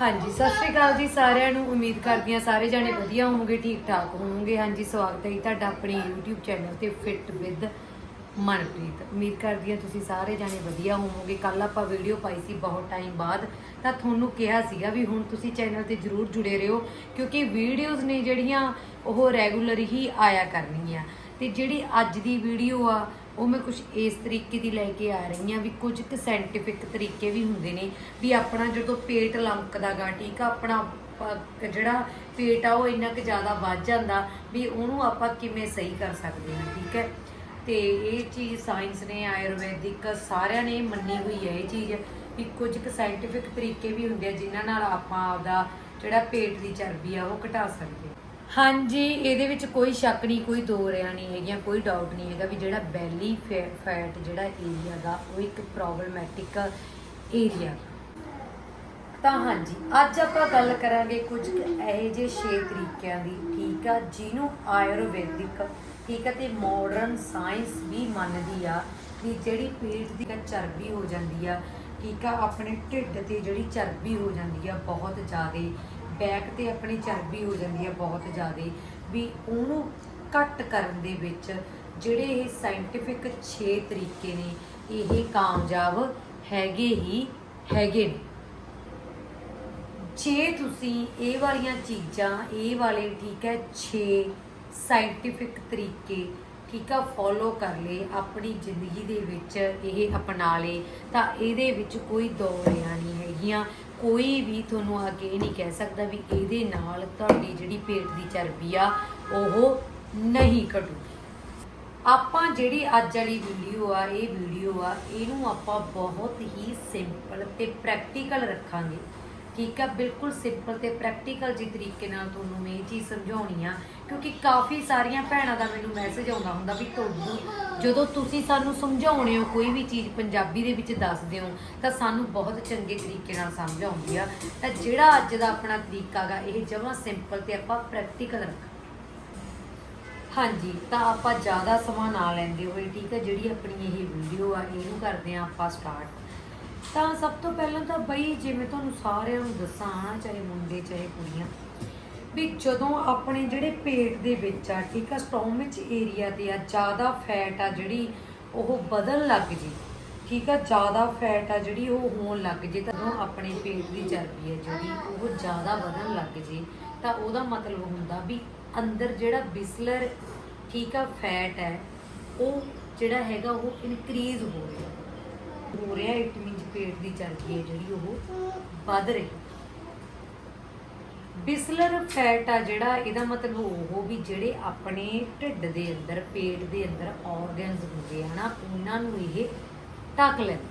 ਹਾਂਜੀ, ਸਤਿ ਸ਼੍ਰੀ ਅਕਾਲ ਜੀ ਸਾਰਿਆਂ ਨੂੰ। ਉਮੀਦ ਕਰਦੀ ਹਾਂ ਸਾਰੇ ਜਾਣੇ ਵਧੀਆ ਹੋਵੋਗੇ ਠੀਕ ਠਾਕ ਹੋਵੋਗੇ। ਹਾਂਜੀ, ਸਵਾਗਤ ਹੈ ਜੀ ਤੁਹਾਡਾ ਆਪਣੇ YouTube ਚੈਨਲ ਤੇ ਫਿਟ ਵਿਦ ਮਨਪ੍ਰੀਤ। ਉਮੀਦ ਕਰਦੀ ਹਾਂ ਤੁਸੀਂ ਸਾਰੇ ਜਾਣੇ ਵਧੀਆ ਹੋਵੋਗੇ। ਕੱਲ ਆਪਾਂ ਵੀਡੀਓ ਪਾਈ ਸੀ ਬਹੁਤ ਟਾਈਮ ਬਾਅਦ। ਤਾਂ ਤੁਹਾਨੂੰ ਕਿਹਾ ਸੀਗਾ ਵੀ ਹੁਣ ਤੁਸੀਂ ਚੈਨਲ ਤੇ ਜਰੂਰ ਜੁੜੇ ਰਹੋ, ਕਿਉਂਕਿ ਵੀਡੀਓਜ਼ ਨੇ ਜਿਹੜੀਆਂ ਉਹ ਰੈਗੂਲਰ ਹੀ ਆਇਆ ਕਰਨਗੀਆਂ ਤੇ ਜਿਹੜੀ ਅੱਜ ਦੀ ਵੀਡੀਓ ਆ ਉਹ ਮੈਂ ਕੁਝ ਇਸ ਤਰੀਕੇ ਦੀ ਲੈ ਕੇ ਆ ਰਹੀ ਹਾਂ ਵੀ ਕੁਝ ਕੁ ਸਾਇੰਟੀਫਿਕ ਤਰੀਕੇ ਵੀ ਹੁੰਦੇ ਨੇ ਵੀ ਆਪਣਾ ਜਦੋਂ ਪੇਟ ਲੰਕਦਾਗਾ ਠੀਕ ਆ, ਆਪਣਾ ਜਿਹੜਾ ਪੇਟ ਆ ਉਹ ਇੰਨਾ ਕੁ ਜ਼ਿਆਦਾ ਵੱਧ ਜਾਂਦਾ ਵੀ ਉਹਨੂੰ ਆਪਾਂ ਕਿਵੇਂ ਸਹੀ ਕਰ ਸਕਦੇ ਹਾਂ, ਠੀਕ ਹੈ? ਤੇ ਇਹ ਚੀਜ਼ ਸਾਇੰਸ ਨੇ, ਆਯੁਰਵੈਦਿਕ ਸਾਰਿਆਂ ਨੇ ਮੰਨੀ ਹੋਈ ਹੈ ਇਹ ਚੀਜ਼ ਵੀ ਕੁਝ ਕੁ ਸਾਇੰਟੀਫਿਕ ਤਰੀਕੇ ਵੀ ਹੁੰਦੇ ਆ ਜਿਨ੍ਹਾਂ ਨਾਲ ਆਪਾਂ ਆਪਦਾ ਜਿਹੜਾ ਪੇਟ ਦੀ ਚਰਬੀ ਆ ਉਹ ਘਟਾ ਸਕਦੇ ਹਾਂ। ਹਾਂਜੀ, ਇਹਦੇ ਵਿੱਚ ਕੋਈ ਸ਼ੱਕ ਨਹੀਂ, ਕੋਈ ਦੋ ਰਿਆ ਨਹੀਂ ਹੈਗੀਆਂ, ਕੋਈ ਡਾਊਟ ਨਹੀਂ ਹੈਗਾ ਵੀ ਜਿਹੜਾ ਬੈਲੀ ਫੈਟ ਜਿਹੜਾ ਏਰੀਆ ਦਾ ਉਹ ਇੱਕ ਪ੍ਰੋਬਲਮੈਟਿਕ ਏਰੀਆ ਤਾਂ ਹਾਂਜੀ, ਅੱਜ ਆਪਾਂ ਗੱਲ ਕਰਾਂਗੇ ਕੁਝ ਇਹੋ ਜਿਹੇ ਛੇ ਤਰੀਕਿਆਂ ਦੀ, ਠੀਕ ਆ, ਜਿਹਨੂੰ ਆਯੁਰਵੈਦਿਕ, ਠੀਕ ਆ, ਤੇ ਮਾਡਰਨ ਸਾਇੰਸ ਵੀ ਮੰਨਦੀ ਆ ਵੀ ਜਿਹੜੀ ਪੇਟ ਦੀ ਚਰਬੀ ਹੋ ਜਾਂਦੀ ਆ, ਠੀਕ ਆ, ਆਪਣੇ ਢਿੱਡ ਤੇ ਜਿਹੜੀ ਚਰਬੀ ਹੋ ਜਾਂਦੀ ਆ, ਬਹੁਤ ਜ਼ਿਆਦਾ ਬੈਕ ਤੇ ਆਪਣੀ ਚਰਬੀ ਹੋ ਜਾਂਦੀ ਹੈ ਬਹੁਤ ਜ਼ਿਆਦਾ, ਵੀ ਉਹਨੂੰ ਘੱਟ ਕਰਨ ਦੇ ਵਿੱਚ ਜਿਹੜੇ ਇਹ ਸਾਇੰਟੀਫਿਕ 6 ਤਰੀਕੇ ਨੇ, ਇਹ ਕਾਮਯਾਬ ਹੈਗੇ ਹੀ ਹੈਗੇ ਨੇ। ਜੇ ਤੁਸੀਂ ਇਹ ਵਾਲੀਆਂ ਚੀਜ਼ਾਂ, ਇਹ ਵਾਲੇ ਠੀਕ ਹੈ 6 ਸਾਇੰਟੀਫਿਕ ਤਰੀਕੇ ਠੀਕ ਆ ਫੋਲੋ ਕਰ ਲਏ, ਆਪਣੀ ਜ਼ਿੰਦਗੀ ਦੇ ਵਿੱਚ ਇਹ ਅਪਣਾ ਲਏ, ਤਾਂ ਇਹਦੇ ਵਿੱਚ ਕੋਈ ਦੋ ਰਿਆ ਨਹੀਂ ਹੈਗੀਆਂ। ਕੋਈ ਵੀ ਤੁਹਾਨੂੰ ਅੱਗੇ ਇਹ ਨਹੀਂ ਕਹਿ ਸਕਦਾ ਵੀ ਇਹਦੇ ਨਾਲ ਤੁਹਾਡੀ ਜਿਹੜੀ ਪੇਟ ਦੀ ਚਰਬੀ ਆ, ਉਹ ਨਹੀਂ ਘਟੂਗੀ। ਆਪਾਂ ਜਿਹੜੀ ਅੱਜ ਵਾਲੀ ਵੀਡੀਓ ਆ, ਇਹ ਵੀਡੀਓ ਆ, ਇਹਨੂੰ ਆਪਾਂ ਬਹੁਤ ਹੀ ਸਿੰਪਲ ਤੇ ਪ੍ਰੈਕਟੀਕਲ ਰੱਖਾਂਗੇ। ਠੀਕ ਆ, ਬਿਲਕੁਲ ਸਿੰਪਲ ਤੇ ਪ੍ਰੈਕਟੀਕਲ ਜੀ ਤਰੀਕੇ ਨਾਲ ਤੁਹਾਨੂੰ ਮੈਂ ਇਹ ਚੀਜ਼ ਸਮਝਾਉਣੀ ਆ, ਕਿਉਂਕਿ ਕਾਫੀ ਸਾਰੀਆਂ ਭੈਣਾਂ ਦਾ ਮੈਨੂੰ ਮੈਸੇਜ ਆਉਂਦਾ ਹੁੰਦਾ ਵੀ ਤੁਹਾਨੂੰ ਜਦੋਂ ਤੁਸੀਂ ਸਾਨੂੰ ਸਮਝਾਉਣੇ ਹੋ ਕੋਈ ਵੀ ਚੀਜ਼ ਪੰਜਾਬੀ ਦੇ ਵਿੱਚ ਦੱਸਦੇ ਹੋ, ਤਾਂ ਸਾਨੂੰ ਬਹੁਤ ਚੰਗੇ ਤਰੀਕੇ ਨਾਲ ਸਮਝ ਆਉਂਦੀ ਆ। ਤਾਂ ਜਿਹੜਾ ਅੱਜ ਦਾ ਆਪਣਾ ਤਰੀਕਾ ਗਾ, ਇਹ ਜਮਾਂ ਸਿੰਪਲ ਤੇ ਆਪਾਂ ਪ੍ਰੈਕਟੀਕਲ ਰੱਖ। ਹਾਂਜੀ, ਤਾਂ ਆਪਾਂ ਜ਼ਿਆਦਾ ਸਮਾਂ ਨਾ ਲੈਂਦੇ ਹੋਏ, ਠੀਕ ਹੈ ਜਿਹੜੀ ਆਪਣੀ ਇਹ ਵੀਡੀਓ ਆ, ਇਹਨੂੰ ਕਰਦੇ ਆ ਆਪਾਂ ਸਟਾਰਟ ਤਾਂ ਸਭ ਤੋਂ ਪਹਿਲਾਂ ਤਾਂ ਬਈ ਜਿਵੇਂ ਤੁਹਾਨੂੰ ਸਾਰਿਆਂ ਨੂੰ ਦੱਸਾਂ, ਚਾਹੇ ਮੁੰਡੇ, ਚਾਹੇ ਕੁੜੀਆਂ, ਵੀ ਜਦੋਂ ਆਪਣੇ ਜਿਹੜੇ ਪੇਟ ਦੇ ਵਿੱਚ ਆ, ਠੀਕ ਆ ਸਟੋਮਿਚ ਏਰੀਆ ਤੇ ਆ, ਜ਼ਿਆਦਾ ਫੈਟ ਆ ਜਿਹੜੀ ਉਹ ਵਧਣ ਲੱਗ ਜੇ, ਠੀਕ ਆ, ਜ਼ਿਆਦਾ ਫੈਟ ਆ ਜਿਹੜੀ ਉਹ ਹੋਣ ਲੱਗ ਜੇ, ਤਾਂ ਆਪਣੇ ਪੇਟ ਦੀ ਚਰਬੀ ਆ ਜਿਹੜੀ ਉਹ ਜ਼ਿਆਦਾ ਵਧਣ ਲੱਗ ਜੇ, ਤਾਂ ਉਹਦਾ ਮਤਲਬ ਹੁੰਦਾ ਵੀ ਅੰਦਰ ਜਿਹੜਾ ਬਿਸਲਰ, ਠੀਕ ਆ ਫੈਟ ਹੈ ਉਹ ਜਿਹੜਾ ਹੈਗਾ ਉਹ ਇਨਕਰੀਜ਼ ਹੋ ਰਿਹਾ। ਹੋ ਰਿਹਾ ਇਟ ਮੀਨਸ ਪੇਟ ਦੀ ਚਰਬੀ ਹੈ ਜਿਹੜੀ ਉਹ ਵੱਧ ਰਹੀ ਬਿਸਲਰ ਫੈਟ ਆ ਜਿਹੜਾ, ਇਹਦਾ ਮਤਲਬ ਉਹ ਵੀ ਜਿਹੜੇ ਆਪਣੇ ਢਿੱਡ ਦੇ ਅੰਦਰ, ਪੇਟ ਦੇ ਅੰਦਰ ਆਰਗਨਸ ਹੁੰਦੇ ਆ ਨਾ, ਉਹਨਾਂ ਨੂੰ ਇਹ ਢੱਕ ਲੈਂਦੇ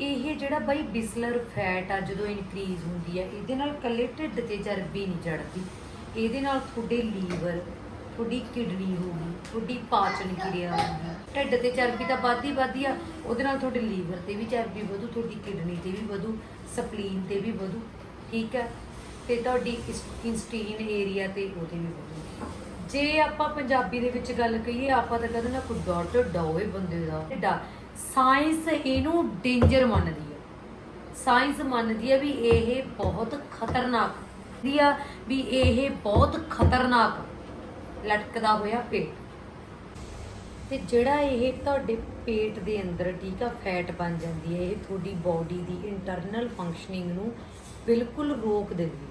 ਇਹ ਜਿਹੜਾ ਬਈ ਬਿਸਲਰ ਫੈਟ ਆ, ਜਦੋਂ ਇਨਕਰੀਜ਼ ਹੁੰਦੀ ਹੈ ਇਹਦੇ ਨਾਲ ਕੱਲੇ ਢਿੱਡ ਤੇ ਚਰਬੀ ਨਹੀਂ ਚੜਦੀ ਇਹਦੇ ਨਾਲ ਤੁਹਾਡੇ ਲੀਵਰ ਤੁਹਾਡੀ ਕਿਡਨੀ ਹੋਊਗੀ ਤੁਹਾਡੀ ਪਾਚਨ ਕਿਰਿਆ ਹੋਊਗੀ ਢਿੱਡ ਤੇ ਚਰਬੀ ਤਾਂ ਵੱਧਦੀ ਵੱਧਦੀ ਆ, ਉਹਦੇ ਨਾਲ ਤੁਹਾਡੇ ਲੀਵਰ ਤੇ ਵੀ ਚਰਬੀ ਵਧੂ, ਤੁਹਾਡੀ ਕਿਡਨੀ ਤੇ ਵੀ ਵਧੂ, ਸਪਲੀਨ ਤੇ ਵੀ ਵਧੂ, ਠੀਕ ਹੈ? ਤੇ ਤੁਹਾਡੀ ਇੰਸਟੀਨ ਏਰੀਆ ਤੇ ਉਹਦੇ ਵੀ ਵਧੂ। ਜੇ ਆਪਾਂ ਪੰਜਾਬੀ ਦੇ ਵਿੱਚ ਗੱਲ ਕਹੀਏ, ਆਪਾਂ ਤਾਂ ਕਹਿੰਦੇ ਨਾ ਕੁੱਡਾ ਢੱਡਾ ਹੋਏ ਬੰਦੇ ਦਾ। ਢਿੱਡਾ ਸਾਇੰਸ ਇਹਨੂੰ ਡੇਂਜਰ ਮੰਨਦੀ ਹੈ ਸਾਇੰਸ ਮੰਨਦੀ ਹੈ ਵੀ ਇਹ ਬਹੁਤ ਖਤਰਨਾਕ ਦੀ ਆ ਵੀ ਇਹ ਬਹੁਤ ਖਤਰਨਾਕ। ਲਟਕਦਾ ਹੋਇਆ ਪੇਟ। ਤੇ ਜਿਹੜਾ ਇਹ ਤੁਹਾਡੇ ਪੇਟ ਦੇ ਅੰਦਰ ਠੀਕ ਆ, ਫੈਟ ਬਣ ਜਾਂਦੀ ਹੈ, ਇਹ ਤੁਹਾਡੀ ਬਾਡੀ ਦੀ ਇੰਟਰਨਲ ਫੰਕਸ਼ਨਿੰਗ ਨੂੰ ਬਿਲਕੁਲ ਰੋਕ ਦਿੰਦੀ ਹੈ।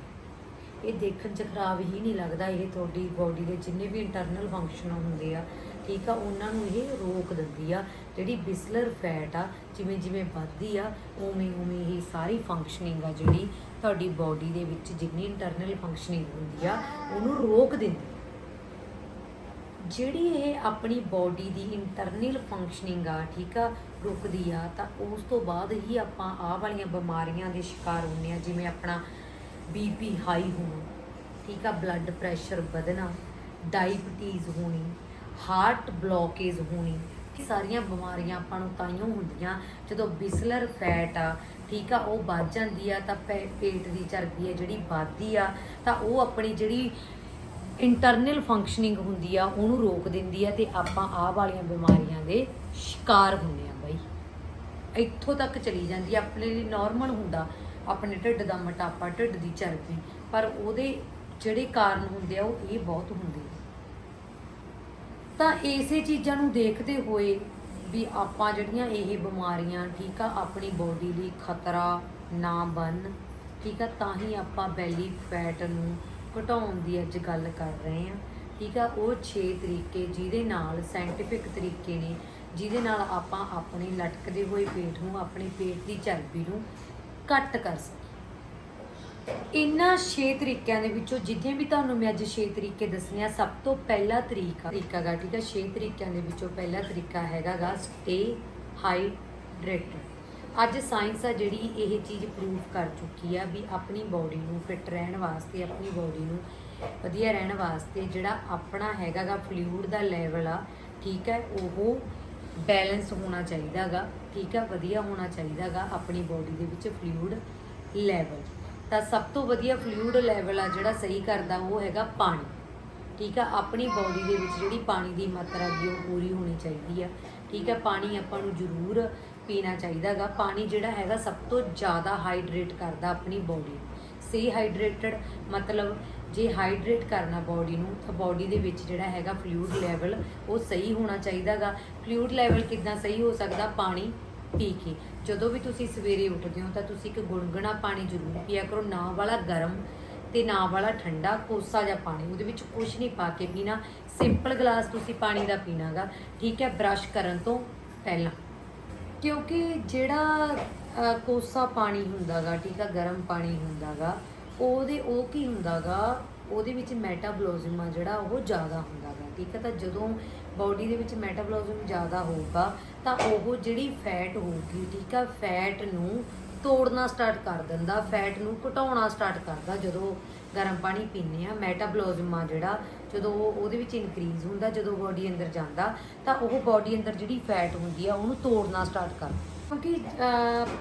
ਇਹ ਦੇਖਣ ਚ ਖਰਾਬ ਹੀ ਨਹੀਂ ਲੱਗਦਾ, ਇਹ ਤੁਹਾਡੀ ਬਾਡੀ ਦੇ ਜਿੰਨੇ ਵੀ ਇੰਟਰਨਲ ਫੰਕਸ਼ਨ ਹੁੰਦੇ ਆ, ਠੀਕ ਆ, ਉਹਨਾਂ ਨੂੰ ਇਹ ਰੋਕ ਦਿੰਦੀ ਆ। ਜਿਹੜੀ ਬਿਸਲਰ ਫੈਟ ਆ, ਜਿਵੇਂ ਜਿਵੇਂ ਵੱਧਦੀ ਆ, ਉਵੇਂ ਉਵੇਂ ਇਹ ਸਾਰੀ ਫੰਕਸ਼ਨਿੰਗ ਆ ਜਿਹੜੀ ਤੁਹਾਡੀ ਬਾਡੀ ਦੇ ਵਿੱਚ ਜਿੰਨੀ ਇੰਟਰਨਲ ਫੰਕਸ਼ਨਿੰਗ ਹੁੰਦੀ ਆ, ਉਹਨੂੰ ਰੋਕ ਦਿੰਦੀ ਜਿਹੜੀ ਇਹ ਆਪਣੀ ਬਾਡੀ ਦੀ ਇੰਟਰਨਲ ਫੰਕਸ਼ਨਿੰਗ ਆ, ਠੀਕ ਆ, ਰੁਕਦੀ ਆ, ਤਾਂ ਉਸ ਤੋਂ ਬਾਅਦ ਹੀ ਆਪਾਂ ਆਹ ਵਾਲੀਆਂ ਬਿਮਾਰੀਆਂ ਦੇ ਸ਼ਿਕਾਰ ਹੁੰਦੇ ਆ, ਜਿਵੇਂ ਆਪਣਾ ਬੀਪੀ ਹਾਈ ਹੋਣਾ, ਠੀਕ ਆ ਬਲੱਡ ਪ੍ਰੈਸ਼ਰ ਵਧਣਾ ਡਾਇਬਟੀਜ਼ ਹੋਣੀ ਹਾਰਟ ਬਲੋਕੇਜ ਹੋਣੀ, ਇਹ ਸਾਰੀਆਂ ਬਿਮਾਰੀਆਂ ਆਪਾਂ ਨੂੰ ਤਾਈਓ ਹੁੰਦੀਆਂ। ਜਦੋਂ ਬਿਸਲਰ ਫੈਟ ਆ, ਠੀਕ ਆ, ਉਹ ਵੱਧ ਜਾਂਦੀ ਆ, ਤਾਂ ਪੇ- ਪੇਟ ਦੀ ਚਰਬੀ ਆ ਜਿਹੜੀ ਵੱਧਦੀ ਆ, ਤਾਂ ਉਹ ਆਪਣੀ ਜਿਹੜੀ ਇੰਟਰਨਲ ਫੰਕਸ਼ਨਿੰਗ ਹੁੰਦੀ ਆ, ਉਹਨੂੰ ਰੋਕ ਦਿੰਦੀ ਆ ਤੇ ਆਪਾਂ ਆਹ ਵਾਲੀਆਂ ਬਿਮਾਰੀਆਂ ਦੇ ਸ਼ਿਕਾਰ ਹੁੰਦੇ ਆ ਬਾਈ। ਇੱਥੋਂ ਤੱਕ ਚਲੀ ਜਾਂਦੀ ਆ, ਆਪਣੇ ਲਈ ਨਾਰਮਲ ਹੁੰਦਾ, ਆਪਣੇ ਢਿੱਡ ਦਾ ਮੋਟਾਪਾ, ਢਿੱਡ ਦੀ ਚਰਬੀ, ਪਰ ਉਹਦੇ ਜਿਹੜੇ ਕਾਰਨ ਹੁੰਦੇ ਆ, ਉਹ ਇਹ ਬਹੁਤ ਹੁੰਦੇ ਆ। ਤਾਂ ਇਸੇ ਚੀਜ਼ਾਂ ਨੂੰ ਦੇਖਦੇ ਹੋਏ ਵੀ ਆਪਾਂ ਜਿਹੜੀਆਂ ਇਹ ਬਿਮਾਰੀਆਂ, ਠੀਕ ਆ, ਆਪਣੀ ਬੋਡੀ ਲਈ ਖਤਰਾ ਨਾ ਬਣ, ਠੀਕ ਆ, ਤਾਂ ਹੀ ਆਪਾਂ ਬੈਲੀ ਫੈਟ ਨੂੰ ਘਟਾਉਣ ਦੀ ਅੱਜ ਗੱਲ ਕਰ ਰਹੇ ਹਾਂ। ਠੀਕ ਆ, ਉਹ 6 ਤਰੀਕੇ ਜਿਹਦੇ ਨਾਲ ਸਾਇੰਟਿਫਿਕ ਤਰੀਕੇ ਨੇ, ਜਿਹਦੇ ਨਾਲ ਆਪਾਂ ਆਪਣੇ ਲਟਕਦੇ ਹੋਏ ਪੇਟ ਨੂੰ, ਆਪਣੇ ਪੇਟ ਦੀ ਚਰਬੀ ਨੂੰ ਘੱਟ ਕਰ ਸਕੀਏ। ਇਨ੍ਹਾਂ 6 ਤਰੀਕਿਆਂ ਦੇ ਵਿੱਚੋਂ ਜਿੱਥੇ ਵੀ ਤੁਹਾਨੂੰ ਮੈਂ ਅੱਜ 6 ਤਰੀਕੇ ਦੱਸਣੇ ਆ, ਸਭ ਤੋਂ ਪਹਿਲਾ ਤਰੀਕਾ ਤਰੀਕਾ ਗਾ, ਠੀਕ ਆ 6 ਤਰੀਕਿਆਂ ਦੇ ਵਿੱਚੋਂ ਪਹਿਲਾ ਤਰੀਕਾ ਹੈਗਾ ਗਾ ਸਟੇ ਹਾਈਡਰੇਟਡ ਅੱਜ ਸਾਇੰਸ ਆ ਜਿਹੜੀ ਇਹ ਚੀਜ਼ ਪ੍ਰੂਵ ਕਰ ਚੁੱਕੀ ਆ ਵੀ ਆਪਣੀ ਬਾਡੀ ਨੂੰ ਫਿੱਟ ਰਹਿਣ ਵਾਸਤੇ, ਆਪਣੀ ਬਾਡੀ ਨੂੰ ਵਧੀਆ ਰਹਿਣ ਵਾਸਤੇ ਜਿਹੜਾ ਆਪਣਾ ਹੈਗਾ ਗਾ ਫਲੂਇਡ ਦਾ ਲੈਵਲ ਆ, ਠੀਕ ਹੈ, ਉਹ ਬੈਲੈਂਸ ਹੋਣਾ ਚਾਹੀਦਾਗਾ ਠੀਕ ਆ ਵਧੀਆ ਹੋਣਾ ਚਾਹੀਦਾਗਾ ਆਪਣੀ ਬਾਡੀ ਦੇ ਵਿੱਚ ਫਲੂਇਡ ਲੈਵਲ ਤਾਂ ਸਭ ਤੋਂ ਵਧੀਆ ਫਲੂਇਡ ਲੈਵਲ ਆ ਜਿਹੜਾ ਸਹੀ ਕਰਦਾ ਉਹ ਹੈਗਾ ਪਾਣੀ, ਠੀਕ ਆ ਆਪਣੀ ਬਾਡੀ ਦੇ ਵਿੱਚ ਜਿਹੜੀ ਪਾਣੀ ਦੀ ਮਾਤਰਾ ਦੀ ਉਹ ਪੂਰੀ ਹੋਣੀ ਚਾਹੀਦੀ ਆ, ਠੀਕ ਆ ਪਾਣੀ ਆਪਾਂ ਨੂੰ ਜ਼ਰੂਰ ਪੀਣਾ ਚਾਹੀਦਾਗਾ। ਪਾਣੀ ਜਿਹੜਾ ਹੈਗਾ ਸਭ ਤੋਂ ਜ਼ਿਆਦਾ ਹਾਈਡਰੇਟ ਕਰਦਾ ਆਪਣੀ ਬਾਡੀ ਸੇ ਹਾਈਡਰੇਟਡ ਮਤਲਬ ਜੇ ਹਾਈਡਰੇਟ ਕਰਨਾ ਬਾਡੀ ਨੂੰ, ਤਾਂ ਬਾਡੀ ਦੇ ਵਿੱਚ ਜਿਹੜਾ ਹੈਗਾ ਫਲੂਇਡ ਲੈਵਲ ਉਹ ਸਹੀ ਹੋਣਾ ਚਾਹੀਦਾਗਾ। ਫਲੂਇਡ ਲੈਵਲ ਕਿੱਦਾਂ ਸਹੀ ਹੋ ਸਕਦਾ? ਪਾਣੀ ਪੀ ਕੇ। ਜਦੋਂ ਵੀ ਤੁਸੀਂ ਸਵੇਰੇ ਉੱਠਦੇ ਹੋ, ਤਾਂ ਤੁਸੀਂ ਇੱਕ ਗੁਣਗੁਣਾ ਪਾਣੀ ਜ਼ਰੂਰ ਪੀਆ ਕਰੋ। ਨਾ ਵਾਲਾ ਗਰਮ ਤੇ ਨਾ ਵਾਲਾ ਠੰਡਾ, ਕੋਸਾ ਜਿਹਾ ਪਾਣੀ। ਉਹਦੇ ਵਿੱਚ ਕੁਝ ਨਹੀਂ ਪਾ ਕੇ ਪੀਣਾ। ਸਿੰਪਲ ਗਲਾਸ ਤੁਸੀਂ ਪਾਣੀ ਦਾ ਪੀਣਾਗਾ। ਠੀਕ ਹੈ, ਬ੍ਰਸ਼ ਕਰਨ ਤੋਂ ਪਹਿਲਾਂ। ਕਿਉਂਕਿ ਜਿਹੜਾ ਅ, ਕੋਸਾ ਪਾਣੀ ਹੁੰਦਾਗਾ ਠੀਕ ਆ ਗਰਮ ਪਾਣੀ ਹੁੰਦਾਗਾ ਉਹਦੇ ਉਹ ਕੀ ਹੁੰਦਾਗਾ ਉਹਦੇ ਵਿੱਚ ਮੈਟਾਬੋਲਿਜ਼ਮ ਆ ਜਿਹੜਾ ਉਹ ਜ਼ਿਆਦਾ ਹੁੰਦਾਗਾ ਠੀਕ ਆ? ਤਾਂ ਜਦੋਂ ਬਾਡੀ ਦੇ ਵਿੱਚ ਮੈਟਾਬੋਲਿਜ਼ਮ ਜ਼ਿਆਦਾ ਹੋਊਗਾ ਤਾਂ ਉਹ ਜਿਹੜੀ ਫੈਟ ਹੋਊਗੀ ਠੀਕ ਆ ਫੈਟ ਨੂੰ ਤੋੜਨਾ ਸਟਾਰਟ ਕਰ ਦਿੰਦਾ ਫੈਟ ਨੂੰ ਘਟਾਉਣਾ ਸਟਾਰਟ ਕਰਦਾ ਜਦੋਂ ਗਰਮ ਪਾਣੀ ਪੀਂਦੇ ਆ ਮੈਟਾਬੋਲਿਜ਼ਮ ਆ ਜਿਹੜਾ ਜਦੋਂ ਉਹ ਉਹਦੇ ਵਿੱਚ ਇਨਕਰੀਜ਼ ਹੁੰਦਾ, ਜਦੋਂ ਬੋਡੀ ਅੰਦਰ ਜਾਂਦਾ, ਤਾਂ ਉਹ ਬੋਡੀ ਅੰਦਰ ਜਿਹੜੀ ਫੈਟ ਹੁੰਦੀ ਆ, ਉਹਨੂੰ ਤੋੜਨਾ ਸਟਾਰਟ ਕਰ ਕਿਉਂਕਿ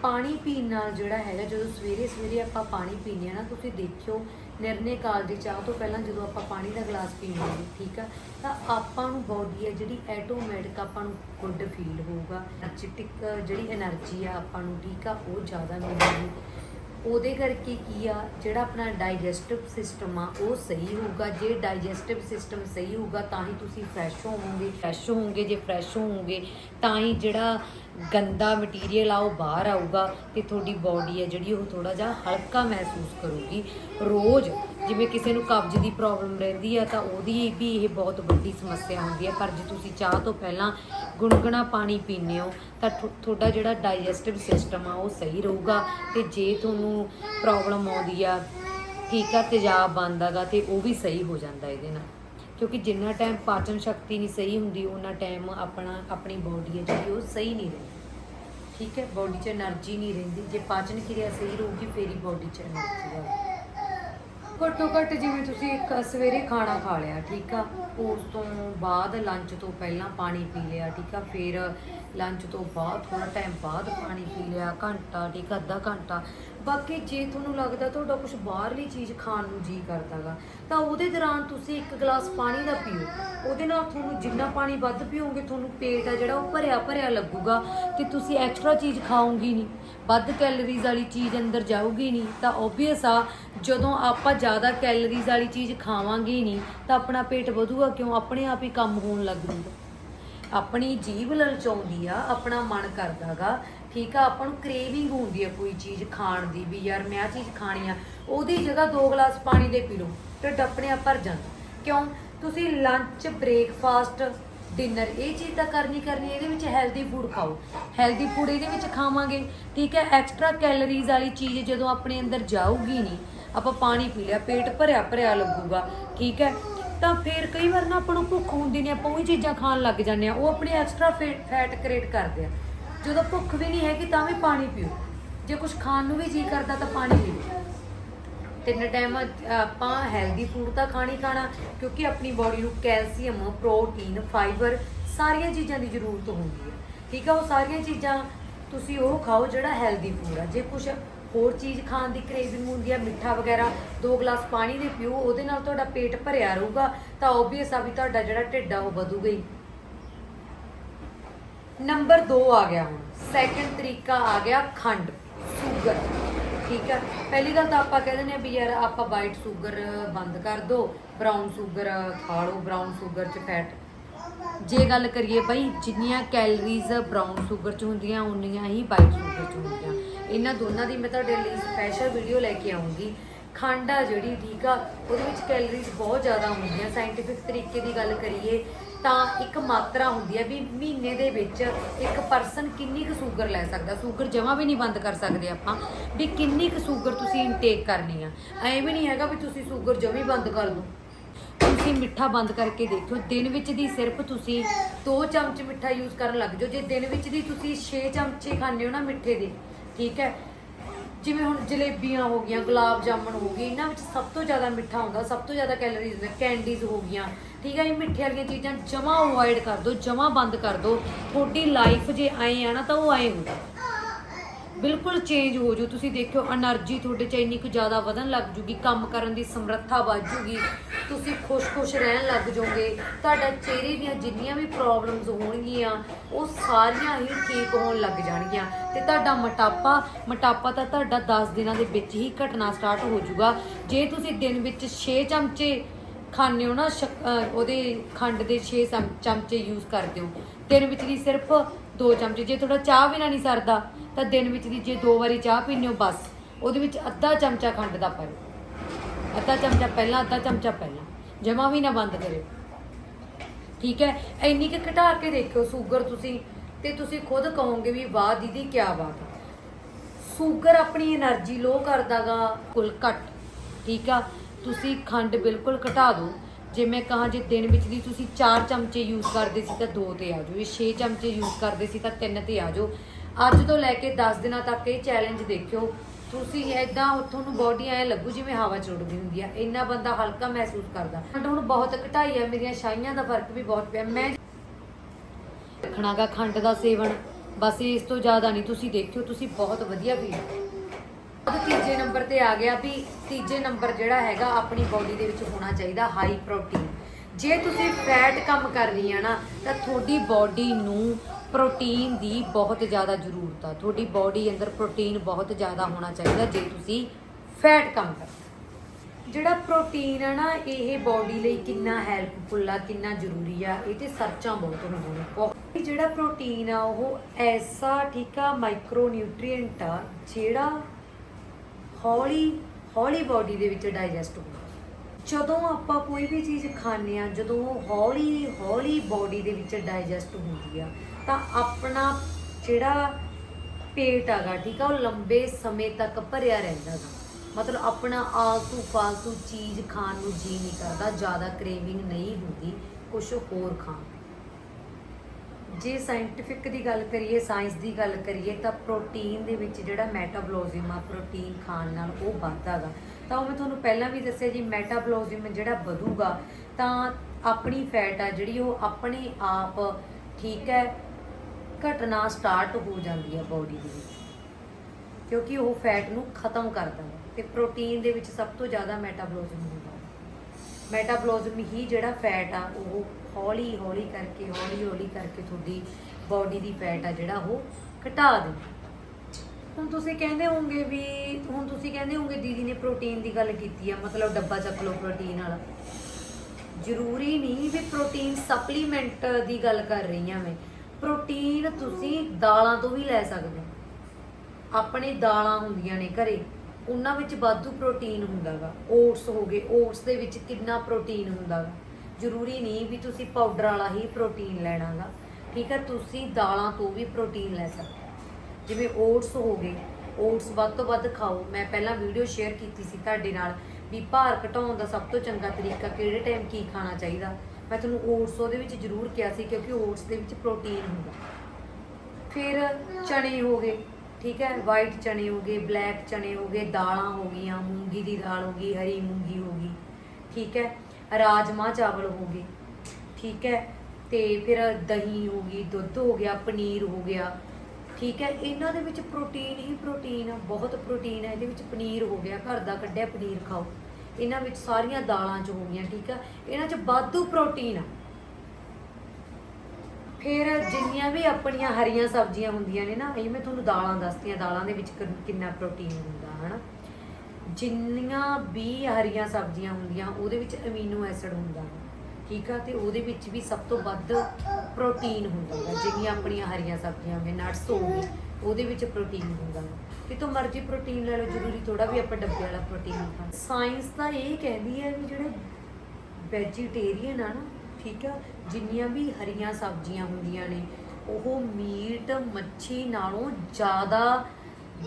ਪਾਣੀ ਪੀਣ ਨਾਲ ਜਿਹੜਾ ਹੈਗਾ, ਜਦੋਂ ਸਵੇਰੇ ਸਵੇਰੇ ਆਪਾਂ ਪਾਣੀ ਪੀਂਦੇ ਆ ਨਾ, ਤੁਸੀਂ ਦੇਖਿਓ ਨਿਰਨੇ ਕਾਲ ਦੀ ਚਾਹ ਤੋਂ ਪਹਿਲਾਂ ਜਦੋਂ ਆਪਾਂ ਪਾਣੀ ਦਾ ਗਲਾਸ ਪੀਂਦੇ ਹਾਂ ਠੀਕ ਆ, ਤਾਂ ਆਪਾਂ ਨੂੰ ਬੋਡੀ ਆ ਜਿਹੜੀ ਆਟੋਮੈਟਿਕ ਆਪਾਂ ਨੂੰ ਗੁੱਡ ਫੀਲ ਹੋਊਗਾ। ਐਨਰਜੈਟਿਕ ਜਿਹੜੀ એનર્ਜੀ ਆ ਆਪਾਂ ਨੂੰ, ਠੀਕ ਆ, ਉਹ ਜ਼ਿਆਦਾ ਮਿਲੇਗੀ। ਉਹਦੇ ਕਰਕੇ ਕੀ ਆ, ਜਿਹੜਾ ਆਪਣਾ ਡਾਈਜੈਸਟਿਵ ਸਿਸਟਮ ਆ, ਉਹ ਸਹੀ ਹੋਊਗਾ। ਜੇ ਡਾਈਜੈਸਟਿਵ ਸਿਸਟਮ ਸਹੀ ਹੋਊਗਾ, ਤਾਂ ਹੀ ਤੁਸੀਂ ਫਰੈਸ਼ ਹੋਵੋਗੇ। ਫਰੈਸ਼ ਹੋਵੋਗੇ, ਜੇ ਫਰੈਸ਼ ਹੋਵੋਗੇ, ਤਾਂ ਹੀ ਜਿਹੜਾ ਗੰਦਾ ਮਟੀਰੀਅਲ ਆ, ਉਹ ਬਾਹਰ ਆਊਗਾ ਤੇ ਤੁਹਾਡੀ ਬਾਡੀ ਆ ਜਿਹੜੀ, ਉਹ ਥੋੜਾ ਜਿਹਾ ਹਲਕਾ ਮਹਿਸੂਸ ਕਰੂਗੀ। ਰੋਜ਼ ਜਿਵੇਂ ਕਿਸੇ ਨੂੰ ਕਬਜ਼ ਦੀ ਪ੍ਰੋਬਲਮ ਰਹਿੰਦੀ ਆ ਤਾਂ ਉਹਦੀ ਵੀ ਇਹ ਬਹੁਤ ਵੱਡੀ ਸਮੱਸਿਆ ਹੁੰਦੀ ਆ। ਪਰ ਜੇ ਤੁਸੀਂ ਚਾਹ ਤੋਂ ਪਹਿਲਾਂ ਗੁੰਗਣਾ ਪਾਣੀ ਪੀਂਦੇ ਹੋ, ਤਾਂ ਤੁਹਾਡਾ ਜਿਹੜਾ ਡਾਈਜੈਸਟਿਵ ਸਿਸਟਮ ਆ, ਉਹ ਸਹੀ ਰਹੂਗਾ ਤੇ ਜੇ ਤੁਹਾਨੂੰ ਪ੍ਰੋਬਲਮ ਆਉਂਦੀ ਆ, ਠੀਕ ਆ, ਤੇਜ਼ਾਬ ਬੰਦਾਗਾ ਤੇ ਉਹ ਵੀ ਸਹੀ ਹੋ ਜਾਂਦਾ ਇਹਦੇ ਨਾਲ। ਕਿਉਂਕਿ ਜਿੰਨਾ ਟਾਈਮ ਪਾਚਨ ਸ਼ਕਤੀ ਨਹੀਂ ਸਹੀ ਹੁੰਦੀ ਉਹਨਾਂ ਟਾਈਮ ਆਪਣਾ ਆਪਣੀ ਬੋਡੀ ਹੈ ਜਿਹੜੀ, ਉਹ ਸਹੀ ਨਹੀਂ ਰਹਿੰਦੀ। ਠੀਕ ਹੈ? ਬੋਡੀ 'ਚ એનર્ਜੀ ਨਹੀਂ ਰਹਿੰਦੀ। ਜੇ ਪਾਚਨ ਕਿਰਿਆ ਸਹੀ ਰਹੂਗੀ, ਫੇਰ ਹੀ ਬਾਡੀ 'ਚ એનર્ਜੀ ਆਊਗੀ। ਘੱਟੋ ਘੱਟ ਜਿਵੇਂ ਤੁਸੀਂ ਇੱਕ ਸਵੇਰੇ ਖਾਣਾ ਖਾ ਲਿਆ, ਠੀਕ ਆ? ਉਸ ਤੋਂ ਬਾਅਦ ਲੰਚ ਤੋਂ ਪਹਿਲਾਂ ਪਾਣੀ ਪੀ ਲਿਆ, ਠੀਕ ਆ? ਫਿਰ ਲੰਚ ਤੋਂ ਬਾਅਦ ਥੋੜਾ ਟਾਈਮ ਬਾਅਦ ਪਾਣੀ ਪੀ ਲਿਆ, ਘੰਟਾ, ਠੀਕ ਅੱਧਾ ਘੰਟਾ। ਬਾਕੀ ਜੇ ਤੁਹਾਨੂੰ ਲੱਗਦਾ ਤੁਹਾਡਾ ਕੁਝ ਬਾਹਰਲੀ ਚੀਜ਼ ਖਾਣ ਨੂੰ ਜੀ ਕਰਦਾਗਾ, ਤਾਂ ਉਹਦੇ ਦੌਰਾਨ ਤੁਸੀਂ ਇੱਕ ਗਲਾਸ ਪਾਣੀ ਦਾ ਪੀਓ। ਉਹਦੇ ਨਾਲ ਤੁਹਾਨੂੰ ਜਿੰਨਾ ਪਾਣੀ ਵੱਧ ਪੀਓਗੇ, ਤੁਹਾਨੂੰ ਪੇਟ ਆ ਜਿਹੜਾ ਉਹ ਭਰਿਆ ਭਰਿਆ ਲੱਗੂਗਾ, ਤੇ ਤੁਸੀਂ ਐਕਸਟਰਾ ਚੀਜ਼ ਖਾਓਗੇ ਨਹੀਂ ਵੱਧ ਕੈਲਰੀਜ਼ ਵਾਲੀ ਚੀਜ਼ ਅੰਦਰ ਜਾਊਗੀ ਨਹੀਂ, ਤਾਂ ਓਬਵੀਅਸ ਆ, ਜਦੋਂ ਆਪਾਂ ਜ਼ਿਆਦਾ ਕੈਲਰੀਜ਼ ਵਾਲੀ ਚੀਜ਼ ਖਾਵਾਂਗੇ ਨਹੀਂ, ਤਾਂ ਆਪਣਾ ਪੇਟ ਵਧੂਗਾ ਕਿਉਂ? ਆਪਣੇ ਆਪ ਹੀ ਕੰਮ ਹੋਣ ਲੱਗ ਜਾਂਦਾ। ਆਪਣੀ ਜੀਭ ਲਲਚਾਉਂਦੀ ਆ, ਆਪਣਾ ਮਨ ਕਰਦਾਗਾ ਠੀਕ ਆ? ਆਪਾਂ ਨੂੰ ਕ੍ਰੇਵਿੰਗ ਹੁੰਦੀ ਆ ਕੋਈ ਚੀਜ਼ ਖਾਣ ਦੀ ਵੀ, ਯਾਰ ਮੈਂ ਆ ਚੀਜ਼ ਖਾਣੀ ਆ, ਉਹਦੀ ਜਗ੍ਹਾ ਦੋ ਗਲਾਸ ਪਾਣੀ ਦੇ ਪੀ ਲਓ, ਢਿੱਡ ਆਪਣੇ ਆਪ ਭਰ ਜਾਂਦਾ। ਕਿਉਂ? ਤੁਸੀਂ ਲੰਚ ਬ੍ਰੇਕਫਾਸਟ ਡਿਨਰ ਇਹ ਚੀਜ਼ ਤਾਂ ਕਰਨੀ ਕਰਨੀ ਇਹਦੇ ਵਿੱਚ ਹੈਲਦੀ ਫੂਡ ਖਾਓ। ਹੈਲਦੀ ਫੂਡ ਇਹਦੇ ਵਿੱਚ ਖਾਵਾਂਗੇ, ਠੀਕ ਹੈ? ਐਕਸਟਰਾ ਕੈਲਰੀਜ਼ ਵਾਲੀ ਚੀਜ਼ ਜਦੋਂ ਆਪਣੇ ਅੰਦਰ ਜਾਊਗੀ ਨਹੀਂ, ਆਪਾਂ ਪਾਣੀ ਪੀ ਲਿਆ, ਪੇਟ ਭਰਿਆ ਭਰਿਆ ਲੱਗੂਗਾ, ਠੀਕ ਹੈ? ਤਾਂ ਫਿਰ ਕਈ ਵਾਰ ਨਾ ਆਪਾਂ ਨੂੰ ਭੁੱਖ ਹੁੰਦੀ ਨਹੀਂ, ਆਪਾਂ ਉਹੀ ਚੀਜ਼ਾਂ ਖਾਣ ਲੱਗ ਜਾਂਦੇ ਆ ਉਹ ਆਪਣੀ ਐਕਸਟਰਾ ਫੈਟ ਕ੍ਰੀਏਟ ਕਰਦੇ ਆ। ਜਦੋਂ ਭੁੱਖ ਵੀ ਨਹੀਂ ਹੈਗੀ ਤਾਂ ਵੀ ਪਾਣੀ ਪੀਓ। ਜੇ ਕੁਝ ਖਾਣ ਨੂੰ ਵੀ ਜੀ ਕਰਦਾ ਤਾਂ ਪਾਣੀ ਪੀਓ। ਤਿੰਨ ਟਾਈਮ ਆਪਾਂ ਹੈਲਦੀ ਫੂਡ ਤਾਂ ਖਾਣੀ ਖਾਣਾ, ਕਿਉਂਕਿ ਆਪਣੀ ਬਾਡੀ ਨੂੰ ਕੈਲਸ਼ੀਅਮ ਪ੍ਰੋਟੀਨ ਫਾਈਬਰ ਸਾਰੀਆਂ ਚੀਜ਼ਾਂ ਦੀ ਜ਼ਰੂਰਤ ਹੁੰਦੀ ਹੈ। ਠੀਕ ਆ, ਉਹ ਸਾਰੀਆਂ ਚੀਜ਼ਾਂ ਤੁਸੀਂ ਉਹ ਖਾਓ ਜਿਹੜਾ ਹੈਲਦੀ ਫੂਡ ਆ। ਜੇ ਕੁਝ ਹੋਰ ਚੀਜ਼ ਖਾਣ ਦੀ ਕ੍ਰੇਵਿੰਗ ਹੁੰਦੀ ਆ, ਮਿੱਠਾ ਵਗੈਰਾ, ਦੋ ਗਲਾਸ ਪਾਣੀ ਦੇ ਪੀਓ, ਉਹਦੇ ਨਾਲ ਤੁਹਾਡਾ ਪੇਟ ਭਰਿਆ ਰਹੂਗਾ, ਤਾਂ ਓਬਵੀਅਸ ਆ ਵੀ ਤੁਹਾਡਾ ਜਿਹੜਾ ਢਿੱਡ ਆ ਉਹ ਵਧੂਗਾ ਹੀ। ਨੰਬਰ 2 ਆ ਗਿਆ ਹੁਣ। ਸੈਕੰਡ ਤਰੀਕਾ ਆ ਗਿਆ ਖੰਡ ਸ਼ੂਗਰ ਠੀਕ ਆ? ਪਹਿਲੀ ਗੱਲ ਤਾਂ ਆਪਾਂ ਕਹਿ ਦਿੰਦੇ ਆ ਵੀ ਯਾਰ ਆਪਾਂ ਵਾਈਟ ਸ਼ੂਗਰ ਬੰਦ ਕਰ ਦੋ ਬਰਾਊਨ ਸ਼ੂਗਰ ਖਾ ਲਓ ਬਰਾਊਨ ਸ਼ੂਗਰ ਚ ਫੈਟ ਜੇ ਗੱਲ ਕਰੀਏ ਬਈ, ਜਿੰਨੀਆਂ ਕੈਲਰੀਜ਼ ਬਰਾਊਨ ਸ਼ੂਗਰ ਚ ਹੁੰਦੀਆਂ, ਉਨੀਆਂ ਹੀ ਵਾਈਟ ਸ਼ੂਗਰ ਚ ਹੁੰਦੀਆਂ। ਇਹਨਾਂ ਦੋਨਾਂ ਦੀ ਮੈਂ ਤੁਹਾਡੇ ਲਈ ਸਪੈਸ਼ਲ ਵੀਡੀਓ ਲੈ ਕੇ ਆਉਂਗੀ। ਖੰਡ ਆ ਜਿਹੜੀ, ਠੀਕ ਆ, ਉਹਦੇ ਵਿੱਚ ਕੈਲਰੀਜ਼ ਬਹੁਤ ਜ਼ਿਆਦਾ ਹੁੰਦੀਆਂ। ਸਾਇੰਟਿਫਿਕ ਤਰੀਕੇ ਦੀ ਗੱਲ ਕਰੀਏ ਤਾਂ ਇੱਕ ਮਾਤਰਾ ਹੁੰਦੀ ਹੈ ਵੀ ਮਹੀਨੇ ਦੇ ਵਿੱਚ ਇੱਕ ਪਰਸਨ ਕਿੰਨੀ ਕੁ ਸ਼ੂਗਰ ਲੈ ਸਕਦਾ, ਸ਼ੂਗਰ ਜਮਾ ਵੀ ਨਹੀਂ ਬੰਦ ਕਰ ਸਕਦੇ ਆਪਾਂ, ਵੀ ਕਿੰਨੀ ਕੁ ਸ਼ੂਗਰ ਤੁਸੀਂ ਇਨਟੇਕ ਕਰਨੀ ਆ। ਐਂ ਵੀ ਨਹੀਂ ਹੈਗਾ ਵੀ ਤੁਸੀਂ ਸ਼ੂਗਰ ਜਮੀ ਬੰਦ ਕਰ ਦਿਓ ਤੁਸੀਂ ਮਿੱਠਾ ਬੰਦ ਕਰਕੇ ਦੇਖੋ ਦਿਨ ਵਿੱਚ ਦੀ ਸਿਰਫ ਤੁਸੀਂ 2 ਚਮਚ ਮਿੱਠਾ ਯੂਜ਼ ਕਰਨ ਲੱਗ ਜਾਓ। ਜੇ ਦਿਨ ਵਿੱਚ ਦੀ ਤੁਸੀਂ 6 ਚਮਚੇ ਖਾਂਦੇ ਹੋ ਨਾ ਮਿੱਠੇ ਦੇ, ਠੀਕ ਹੈ ਜਿਵੇਂ ਹੁਣ ਜਲੇਬੀਆਂ ਹੋ ਗਈਆਂ, ਗੁਲਾਬ ਜਾਮਣ ਹੋ ਗਏ, ਇਹਨਾਂ ਵਿੱਚ ਸਭ ਤੋਂ ਜ਼ਿਆਦਾ ਮਿੱਠਾ ਹੁੰਦਾ, ਸਭ ਤੋਂ ਜ਼ਿਆਦਾ ਕੈਲਰੀਜ਼ ਹੁੰਦੀਆਂ ਕੈਂਡੀਜ਼ ਹੋ ਗਈਆਂ। ਠੀਕ ਹੈ ਇਹ ਮਿੱਠੇ ਵਾਲੀਆਂ ਚੀਜ਼ਾਂ ਜਮਾ ਅਵੋਇਡ ਕਰ ਦਿਓ, ਜਮਾ ਬੰਦ ਕਰ ਦਿਓ। ਤੁਹਾਡੀ ਲਾਈਫ ਜੇ ਆਏ ਆ ਨਾ, ਤਾਂ ਉਹ ਆਏ ਹੋ ਬਿਲਕੁਲ ਚੇਂਜ ਹੋ ਜੂ ਤੁਸੀਂ ਦੇਖਿਓ એનર્ਜੀ ਤੁਹਾਡੇ ਚ ਇੰਨੀ ਕੁ ਜ਼ਿਆਦਾ ਵਧਣ ਲੱਗ ਜੂਗੀ, ਕੰਮ ਕਰਨ ਦੀ ਸਮਰੱਥਾ ਵੱਧ ਜੂਗੀ। ਤੁਸੀਂ ਖੁਸ਼-ਖੁਸ਼ ਰਹਿਣ ਲੱਗ ਜਾਓਗੇ। ਤੁਹਾਡਾ ਚਿਹਰੇ ਦੀਆਂ ਜਿੰਨੀਆਂ ਵੀ ਪ੍ਰੋਬਲਮਸ ਹੋਣਗੀਆਂ, ਉਹ ਸਾਰੀਆਂ ਹੀ ਠੀਕ ਹੋਣ ਲੱਗ ਜਾਣਗੀਆਂ। ਤੇ ਤੁਹਾਡਾ ਮੋਟਾਪਾ ਮੋਟਾਪਾ ਤਾਂ ਤੁਹਾਡਾ 10 ਦਿਨਾਂ ਦੇ ਵਿੱਚ ਹੀ ਘਟਣਾ ਸਟਾਰਟ ਹੋ ਜੂਗਾ ਜੇ ਤੁਸੀਂ ਦਿਨ ਵਿੱਚ 6 ਚਮਚੇ ਖਾਣੇ ਹੋ ਨਾ ਉਹਦੇ ਖੰਡ ਦੇ 6 ਚਮਚੇ ਯੂਜ਼ ਕਰਦੇ ਹੋ, ਦਿਨ ਵਿੱਚ ਨਹੀਂ ਸਿਰਫ ਦੋ ਚਮਚੇ। ਜੇ ਤੁਹਾਡਾ ਚਾਹ ਵੀ ਨਾ ਨਹੀਂ ਸਰਦਾ ਤਾਂ ਦਿਨ ਵਿੱਚ ਦੀ ਜੇ ਦੋ ਵਾਰੀ ਚਾਹ ਪੀਨੇ ਹੋ, ਬਸ। ਉਹਦੇ ਵਿੱਚ ਅੱਧਾ ਚਮਚਾ ਖੰਡ ਦਾ ਪਾਇਓ ਅੱਧਾ ਚਮਚਾ ਪਹਿਲਾਂ, ਅੱਧਾ ਚਮਚਾ ਪਹਿਲਾਂ। ਜਮਾ ਵੀ ਨਾ ਬੰਦ ਕਰਿਓ। ਠੀਕ ਹੈ? ਇੰਨੀ ਕਿ ਘਟਾ ਕੇ ਦੇਖਿਓ ਸ਼ੂਗਰ ਤੁਸੀਂ। ਤੇ ਤੁਸੀਂ ਖੁਦ ਕਹੋਗੇ ਵੀ, ਵਾਹ ਦੀਦੀ ਕੀ ਬਾਤ ਹੈ। ਸ਼ੂਗਰ ਆਪਣੀ એનર્ਜੀ ਲੋ ਕਰਦਾਗਾ, ਕੁਲ ਘਟ। ਠੀਕ ਆ? ਤੁਸੀਂ ਖੰਡ ਬਿਲਕੁਲ ਘਟਾ ਦਿਓ। ਜੇ ਮੈਂ ਕਹਾਂ, ਜੇ ਦਿਨ ਵਿੱਚ ਦੀ ਤੁਸੀਂ 4 ਚਮਚੇ ਯੂਜ਼ ਕਰਦੇ ਸੀ ਤਾਂ 2 ਤੇ ਆ ਜਾਓ। ਜੇ 6 ਚਮਚੇ ਯੂਜ਼ ਕਰਦੇ ਸੀ ਤਾਂ 3 ਤੇ ਆ ਜਾਓ। ਅੱਜ ਤੋਂ ਲੈ ਕੇ 10 ਦਿਨਾਂ ਤੱਕ ਇਹ ਚੈਲੰਜ ਦੇਖਿਓ। ਤੁਸੀਂ ਐਦਾਂ ਤੁਹਾਨੂੰ ਬੋਡੀ ਐ ਲੱਗੂ ਜਿਵੇਂ ਹਵਾ ਚ ਉੱਡਦੀ ਹੁੰਦੀ ਆ। ਇੰਨਾ ਬੰਦਾ ਹਲਕਾ ਮਹਿਸੂਸ ਕਰਦਾ। ਹੁਣ ਬਹੁਤ ਘਟਾਈ ਆ, ਮੇਰੀਆਂ ਛਾਈਆਂ ਦਾ ਫ਼ਰਕ ਵੀ ਬਹੁਤ ਪਿਆ। ਮੈਂ ਰੱਖਣਾਗਾ ਖੰਡ ਦਾ ਸੇਵਨ। ਬਸ ਇਸ ਤੋਂ ਜ਼ਿਆਦਾ ਨਹੀਂ, ਤੁਸੀਂ ਦੇਖਿਓ, ਤੁਸੀਂ ਬਹੁਤ ਵਧੀਆ ਫੀਲ ਤੀਜੇ ਨੰਬਰ ਤੇ ਆ ਗਿਆ ਵੀ ਤੀਜੇ ਨੰਬਰ ਜਿਹੜਾ ਹੈਗਾ, ਆਪਣੀ ਬਾਡੀ ਦੇ ਵਿੱਚ ਹੋਣਾ ਚਾਹੀਦਾ ਹਾਈ ਪ੍ਰੋਟੀਨ ਜੇ ਤੁਸੀਂ ਫੈਟ ਕੰਮ ਕਰ ਰਹੀ ਆ ਨਾ, ਤਾਂ ਤੁਹਾਡੀ ਬਾਡੀ ਨੂੰ ਪ੍ਰੋਟੀਨ ਦੀ ਬਹੁਤ ਜ਼ਿਆਦਾ ਜ਼ਰੂਰਤ ਆ। ਤੁਹਾਡੀ ਬਾਡੀ ਅੰਦਰ ਪ੍ਰੋਟੀਨ ਬਹੁਤ ਜ਼ਿਆਦਾ ਹੋਣਾ ਚਾਹੀਦਾ ਜੇ ਤੁਸੀਂ ਫੈਟ ਕੰਮ ਕਰ ਜਿਹੜਾ ਪ੍ਰੋਟੀਨ ਆ ਨਾ, ਇਹ ਬਾਡੀ ਲਈ ਕਿੰਨਾ ਹੈਲਪਫੁਲ ਆ, ਕਿੰਨਾ ਜ਼ਰੂਰੀ ਆ, ਇਹ ਤੇ ਸਰਚਾਂ ਬਹੁਤ ਹੁੰਦੀਆਂ ਨੇ। ਬਹੁਤ ਜਿਹੜਾ ਪ੍ਰੋਟੀਨ ਆ, ਉਹ ਐਸਾ ਠੀਕ ਆ ਮਾਈਕਰੋ ਨਿਊਟ੍ਰੀਐਂਟ ਆ, ਜਿਹੜਾ ਹੌਲੀ ਹੌਲੀ ਬਾਡੀ ਦੇ ਵਿੱਚ ਡਾਈਜੈਸਟ ਹੁੰਦਾ। ਜਦੋਂ ਆਪਾਂ ਕੋਈ ਵੀ ਚੀਜ਼ ਖਾਂਦੇ ਆ ਜਦੋਂ ਹੌਲੀ ਹੌਲੀ ਬਾਡੀ ਦੇ ਵਿੱਚ ਡਾਈਜੈਸਟ ਹੁੰਦੀ ਆ, ਤਾਂ ਆਪਣਾ ਜਿਹੜਾ ਪੇਟ ਹੈਗਾ, ਠੀਕ ਆ, ਉਹ ਲੰਬੇ ਸਮੇਂ ਤੱਕ ਭਰਿਆ ਰਹਿੰਦਾ ਗਾ। ਮਤਲਬ ਆਪਣਾ ਆਲਤੂ ਫਾਲਤੂ ਚੀਜ਼ ਖਾਣ ਨੂੰ ਜੀ ਨਹੀਂ ਕਰਦਾ, ਜ਼ਿਆਦਾ ਕ੍ਰੇਵਿੰਗ ਨਹੀਂ ਹੁੰਦੀ ਕੁਝ ਹੋਰ ਖਾਣ ਜੇ ਸਾਇੰਟਿਫਿਕ ਦੀ ਗੱਲ ਕਰੀਏ ਸਾਇੰਸ ਦੀ ਗੱਲ ਕਰੀਏ, ਤਾਂ ਪ੍ਰੋਟੀਨ ਦੇ ਵਿੱਚ ਜਿਹੜਾ ਮੈਟਾਬੋਲਿਜ਼ਮ ਆ ਪ੍ਰੋਟੀਨ ਖਾਣ ਨਾਲ ਉਹ ਵੱਧਦਾ ਗਾ। ਤਾਂ ਉਹ ਮੈਂ ਤੁਹਾਨੂੰ ਪਹਿਲਾਂ ਵੀ ਦੱਸਿਆ ਜੀ ਮੈਟਾਬੋਲਿਜ਼ਮ ਜਿਹੜਾ ਵਧੂਗਾ, ਤਾਂ ਆਪਣੀ ਫੈਟ ਆ ਜਿਹੜੀ ਉਹ ਆਪਣੇ ਆਪ ਠੀਕ ਹੈ, ਘਟਨਾ ਸਟਾਰਟ ਹੋ ਜਾਂਦੀ ਹੈ ਬਾਡੀ ਦੇ ਵਿੱਚ। ਕਿਉਂਕਿ ਉਹ ਫੈਟ ਨੂੰ ਖਤਮ ਕਰਦਾ ਹੈ ਤੇ ਪ੍ਰੋਟੀਨ ਦੇ ਵਿੱਚ ਸਭ ਤੋਂ ਜ਼ਿਆਦਾ ਮੈਟਾਬੋਲਿਜ਼ਮ ਹੁੰਦਾ ਹੈ। ਮੈਟਾਬੋਲਿਜ਼ਮ ਹੀ ਜਿਹੜਾ ਫੈਟ ਆ, ਉਹ ਹੌਲੀ ਹੌਲੀ ਕਰਕੇ, ਹੌਲੀ ਹੌਲੀ ਕਰਕੇ ਤੁਹਾਡੀ ਬਾਡੀ ਦੀ ਫੈਟ ਆ ਜਿਹੜਾ ਉਹ ਘਟਾ ਦਿੰਦਾ ਹੁਣ ਤੁਸੀਂ ਕਹਿੰਦੇ ਹੋਵੋਗੇ ਵੀ ਹੁਣ ਤੁਸੀਂ ਕਹਿੰਦੇ ਹੋਵੋਗੇ ਦੀਦੀ ਨੇ ਪ੍ਰੋਟੀਨ ਦੀ ਗੱਲ ਕੀਤੀ ਆ, ਮਤਲਬ ਡੱਬਾ ਚੱਕ ਲਓ ਪ੍ਰੋਟੀਨ ਵਾਲਾ। ਜ਼ਰੂਰੀ ਨਹੀਂ ਵੀ ਪ੍ਰੋਟੀਨ ਸਪਲੀਮੈਂਟ ਦੀ ਗੱਲ ਕਰ ਰਹੀ ਹਾਂ ਮੈਂ। ਪ੍ਰੋਟੀਨ ਤੁਸੀਂ ਦਾਲਾਂ ਤੋਂ ਵੀ ਲੈ ਸਕਦੇ ਹੋ। ਆਪਣੇ ਦਾਲਾਂ ਹੁੰਦੀਆਂ ਨੇ ਘਰੇ, ਉਹਨਾਂ ਵਿੱਚ ਵਾਧੂ ਪ੍ਰੋਟੀਨ ਹੁੰਦਾਗਾ ਓਟਸ ਹੋ ਗਏ, ਓਟਸ ਦੇ ਵਿੱਚ ਕਿੰਨਾ ਪ੍ਰੋਟੀਨ ਹੁੰਦਾਗਾ ਜ਼ਰੂਰੀ ਨਹੀਂ ਵੀ ਤੁਸੀਂ ਪਾਊਡਰ ਵਾਲਾ ਹੀ ਪ੍ਰੋਟੀਨ ਲੈਣਾਗਾ ਠੀਕ ਹੈ ਤੁਸੀਂ ਦਾਲਾਂ ਤੋਂ ਵੀ ਪ੍ਰੋਟੀਨ ਲੈ ਸਕਦੇ ਜਿਵੇਂ ਓਟਸ ਹੋ ਗਏ ਓਟਸ ਵੱਧ ਤੋਂ ਵੱਧ ਖਾਓ। ਮੈਂ ਪਹਿਲਾਂ ਵੀਡੀਓ ਸ਼ੇਅਰ ਕੀਤੀ ਸੀ ਤੁਹਾਡੇ ਨਾਲ ਵੀ ਭਾਰ ਘਟਾਉਣ ਦਾ ਸਭ ਤੋਂ ਚੰਗਾ ਤਰੀਕਾ ਕਿਹੜੇ ਟਾਈਮ ਕੀ ਖਾਣਾ ਚਾਹੀਦਾ? ਮੈਂ ਤੁਹਾਨੂੰ ਓਟਸ ਉਹਦੇ ਵਿੱਚ ਜ਼ਰੂਰ ਕਿਹਾ ਸੀ ਕਿਉਂਕਿ ਓਟਸ ਦੇ ਵਿੱਚ ਪ੍ਰੋਟੀਨ ਹੁੰਦਾ। ਫਿਰ ਚਣੇ ਹੋ ਗਏ, ਠੀਕ ਹੈ? ਵਾਈਟ ਚਣੇ ਹੋ ਗਏ ਬਲੈਕ ਚਣੇ ਹੋ ਗਏ, ਦਾਲਾਂ ਹੋ ਗਈਆਂ, ਮੂੰਗੀ ਦੀ ਦਾਲ ਹੋ ਗਈ, ਹਰੀ ਮੂੰਗੀ ਹੋ ਗਈ, ਠੀਕ ਹੈ? ਰਾਜਮਾ ਚਾਵਲ ਹੋ ਗਏ, ਠੀਕ ਹੈ? ਤੇ ਫਿਰ ਦਹੀਂ ਹੋ ਗਈ, ਦੁੱਧ ਹੋ ਗਿਆ, ਪਨੀਰ ਹੋ ਗਿਆ ਠੀਕ ਹੈ, ਇਹਨਾਂ ਦੇ ਵਿੱਚ ਪ੍ਰੋਟੀਨ ਹੀ ਪ੍ਰੋਟੀਨ ਆ, ਬਹੁਤ ਪ੍ਰੋਟੀਨ ਹੈ ਇਹਦੇ ਵਿੱਚ ਪਨੀਰ ਹੋ ਗਿਆ, ਘਰ ਦਾ ਕੱਢਿਆ ਪਨੀਰ ਖਾਓ। ਇਹਨਾਂ ਵਿੱਚ ਸਾਰੀਆਂ ਦਾਲਾਂ ਚ ਹੋ ਗਈਆਂ, ਠੀਕ ਆ। ਇਹਨਾਂ ਚ ਵਾਧੂ ਪ੍ਰੋਟੀਨ ਆ। ਫਿਰ ਜਿੰਨੀਆਂ ਵੀ ਆਪਣੀਆਂ ਹਰੀਆਂ ਸਬਜ਼ੀਆਂ ਹੁੰਦੀਆਂ ਨੇ ਨਾ, ਇਹ ਮੈਂ ਤੁਹਾਨੂੰ ਦਾਲਾਂ ਦੱਸਦੀਆਂ ਦਾਲਾਂ ਦੇ ਵਿੱਚ ਕਿੰਨ- ਕਿੰਨਾ ਪ੍ਰੋਟੀਨ ਹੁੰਦਾ, ਹਨਾ। ਜਿੰਨੀਆਂ ਵੀ ਹਰੀਆਂ ਸਬਜ਼ੀਆਂ ਹੁੰਦੀਆਂ, ਉਹਦੇ ਵਿੱਚ ਅਮੀਨੋ ਐਸਿਡ ਹੁੰਦਾ। ਠੀਕ ਆ, ਤੇ ਉਹਦੇ ਵਿੱਚ ਵੀ ਸਭ ਤੋਂ ਵੱਧ ਪ੍ਰੋਟੀਨ ਹੁੰਦਾ ਗਾ ਜਿੰਨੀਆਂ ਆਪਣੀਆਂ ਹਰੀਆਂ ਸਬਜ਼ੀਆਂ ਹੋਵੇ ਨਟਸ ਹੋ ਉਹਦੇ ਵਿੱਚ ਪ੍ਰੋਟੀਨ ਹੁੰਦਾ ਕਿਤੋਂ ਮਰਜ਼ੀ ਪ੍ਰੋਟੀਨ ਲੈ ਲਓ, ਜ਼ਰੂਰੀ ਥੋੜਾ ਵੀ ਆਪਾਂ ਡੱਬੇ ਵਾਲਾ ਪ੍ਰੋਟੀਨ ਖਾਣਾ ਸਾਇੰਸ ਤਾਂ ਇਹ ਕਹਿੰਦੀ ਹੈ ਵੀ ਜਿਹੜੇ ਵੈਜੀਟੇਰੀਅਨ ਆ ਨਾ, ਠੀਕ ਆ, ਜਿੰਨੀਆਂ ਵੀ ਹਰੀਆਂ ਸਬਜ਼ੀਆਂ ਹੁੰਦੀਆਂ ਨੇ, ਉਹ ਮੀਟ ਮੱਛੀ ਨਾਲੋਂ ਜ਼ਿਆਦਾ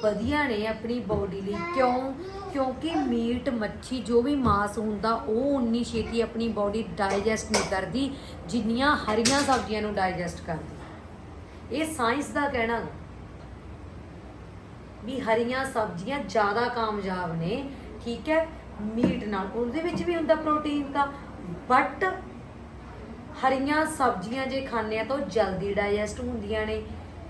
ਵਧੀਆ ਨੇ ਆਪਣੀ ਬਾਡੀ ਲਈ। ਕਿਉਂ? ਕਿਉਂਕਿ ਮੀਟ, ਮੱਛੀ, ਜੋ ਵੀ ਮਾਸ ਹੁੰਦਾ, ਉਹ ਉਨੀ ਛੇਤੀ ਆਪਣੀ ਬਾਡੀ ਡਾਈਜੈਸਟ ਨਹੀਂ ਕਰਦੀ, ਜਿੰਨੀਆਂ ਹਰੀਆਂ ਸਬਜ਼ੀਆਂ ਨੂੰ ਡਾਈਜੈਸਟ ਕਰਦੀ। ਇਹ ਸਾਇੰਸ ਦਾ ਕਹਿਣਾ ਵੀ ਹਰੀਆਂ ਸਬਜ਼ੀਆਂ ਜ਼ਿਆਦਾ ਕਾਮਯਾਬ ਨੇ, ਠੀਕ ਹੈ, ਮੀਟ ਨਾਲ। ਉਹਦੇ ਵਿੱਚ ਵੀ ਹੁੰਦਾ ਪ੍ਰੋਟੀਨ ਦਾ ਬਟ ਹਰੀਆਂ ਸਬਜ਼ੀਆਂ ਜੇ ਖਾਂਦੇ ਆ ਤਾਂ ਉਹ ਜਲਦੀ ਡਾਈਜੈਸਟ ਹੁੰਦੀਆਂ ਨੇ।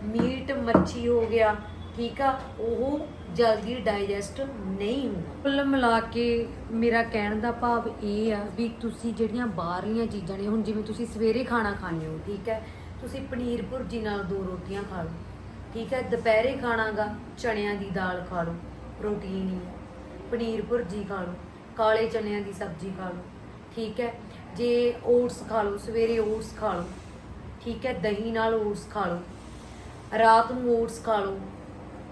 ਮੀਟ, ਮੱਛੀ ਹੋ ਗਿਆ, ਠੀਕ ਆ, ਉਹ ਜਲਦੀ ਡਾਈਜੈਸਟ ਨਹੀਂ ਹੁੰਦਾ। ਕੁੱਲ ਮਿਲਾ ਕੇ ਮੇਰਾ ਕਹਿਣ ਦਾ ਭਾਵ ਇਹ ਆ ਵੀ ਤੁਸੀਂ ਜਿਹੜੀਆਂ ਬਾਹਰਲੀਆਂ ਚੀਜ਼ਾਂ ਨੇ, ਹੁਣ ਜਿਵੇਂ ਤੁਸੀਂ ਸਵੇਰੇ ਖਾਣਾ ਖਾਂਦੇ ਹੋ, ਠੀਕ ਹੈ? ਤੁਸੀਂ ਪਨੀਰ ਭੁਰਜੀ ਨਾਲ ਦੋ ਰੋਟੀਆਂ ਖਾ ਲਓ, ਠੀਕ ਹੈ? ਦੁਪਹਿਰੇ ਖਾਣਾਗਾ, ਚਣਿਆਂ ਦੀ ਦਾਲ ਖਾ ਲਓ, ਪ੍ਰੋਟੀਨ ਹੀ ਹੈ। ਪਨੀਰ ਭੁਰਜੀ ਖਾ ਲਓ, ਕਾਲੇ ਚਣਿਆਂ ਦੀ ਸਬਜ਼ੀ ਖਾ ਲਓ, ਠੀਕ ਹੈ? ਜੇ ਓਟਸ ਖਾ ਲਓ, ਸਵੇਰੇ ਓਟਸ ਖਾ ਲਓ, ਠੀਕ ਹੈ? ਦਹੀਂ ਨਾਲ ਓਟਸ ਖਾ ਲਓ, ਰਾਤ ਨੂੰ ਓਟਸ ਖਾ ਲਓ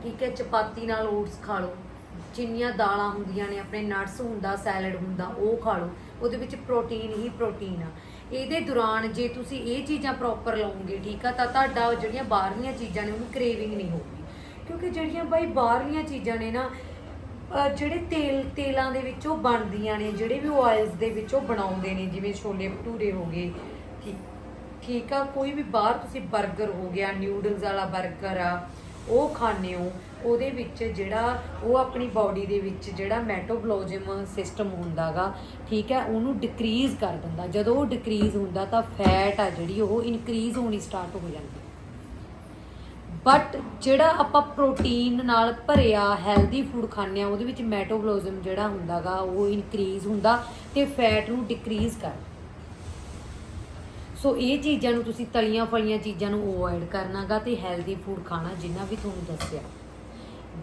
ਠੀਕ ਹੈ ਚਪਾਤੀ ਨਾਲ ਓਟਸ ਖਾ ਲਓ। ਜਿੰਨੀਆਂ ਦਾਲਾਂ ਹੁੰਦੀਆਂ ਨੇ, ਆਪਣੇ ਨਟਸ ਹੁੰਦਾ, ਸੈਲਡ ਹੁੰਦਾ, ਉਹ ਖਾ ਲਓ। ਉਹਦੇ ਵਿੱਚ ਪ੍ਰੋਟੀਨ ਹੀ ਪ੍ਰੋਟੀਨ ਆ। ਇਹਦੇ ਦੌਰਾਨ ਜੇ ਤੁਸੀਂ ਇਹ ਚੀਜ਼ਾਂ ਪ੍ਰੋਪਰ ਲਓਗੇ, ਠੀਕ ਆ, ਤਾਂ ਤੁਹਾਡਾ ਜਿਹੜੀਆਂ ਬਾਹਰਲੀਆਂ ਚੀਜ਼ਾਂ ਨੇ, ਉਹਨੂੰ ਕ੍ਰੇਵਿੰਗ ਨਹੀਂ ਹੋਊਗੀ। ਕਿਉਂਕਿ ਜਿਹੜੀਆਂ ਬਾਈ ਬਾਹਰਲੀਆਂ ਚੀਜ਼ਾਂ ਨੇ ਨਾ ਜਿਹੜੇ ਤੇਲ, ਤੇਲਾਂ ਦੇ ਵਿੱਚੋਂ ਬਣਦੀਆਂ ਨੇ, ਜਿਹੜੇ ਵੀ ਆਇਲਸ ਦੇ ਵਿੱਚੋਂ ਬਣਾਉਂਦੇ ਨੇ, ਜਿਵੇਂ ਛੋਲੇ ਭਟੂਰੇ ਹੋ ਗਏ, ਠੀਕ ਠੀਕ ਆ, ਕੋਈ ਵੀ ਬਾਹਰ ਤੁਸੀਂ 버ਗਰ ਹੋ ਗਿਆ ਨਿਊਡਲਸ ਵਾਲਾ 버ਗਰ ਆ ਉਹ ਖਾਣੇ ਹੋ, ਉਹਦੇ ਵਿੱਚ ਜਿਹੜਾ ਉਹ ਆਪਣੀ ਬਾਡੀ ਦੇ ਵਿੱਚ ਜਿਹੜਾ ਮੈਟਾਬੋਲਿਜ਼ਮ ਸਿਸਟਮ ਹੁੰਦਾਗਾ, ਠੀਕ ਹੈ, ਉਹਨੂੰ ਡਿਕਰੀਜ਼ ਕਰ ਦਿੰਦਾ। ਜਦੋਂ ਉਹ ਡਿਕਰੀਜ਼ ਹੁੰਦਾ ਤਾਂ ਫੈਟ ਆ ਜਿਹੜੀ ਉਹ ਇਨਕਰੀਜ਼ ਹੋਣੀ ਸਟਾਰਟ ਹੋ ਜਾਂਦੀ। ਬਟ ਜਿਹੜਾ ਆਪਾਂ ਪ੍ਰੋਟੀਨ ਨਾਲ ਭਰਿਆ ਹੈਲਦੀ ਫੂਡ ਖਾਂਦੇ ਆ ਉਹਦੇ ਵਿੱਚ ਮੈਟਾਬੋਲਿਜ਼ਮ ਜਿਹੜਾ ਹੁੰਦਾਗਾ, ਉਹ ਇਨਕਰੀਜ਼ ਹੁੰਦਾ ਤੇ ਫੈਟ ਨੂੰ ਡਿਕਰੀਜ਼ ਕਰਦਾ ਸੋ ਇਹ ਚੀਜ਼ਾਂ ਨੂੰ ਤੁਸੀਂ ਤਲੀਆਂ ਫਲੀਆਂ ਚੀਜ਼ਾਂ ਨੂੰ ਅਵੋਇਡ ਕਰਨਾਗਾ ਤੇ ਹੈਲਦੀ ਫੂਡ ਖਾਣਾ ਜਿੰਨਾ ਵੀ ਤੁਹਾਨੂੰ ਦੱਸਿਆ।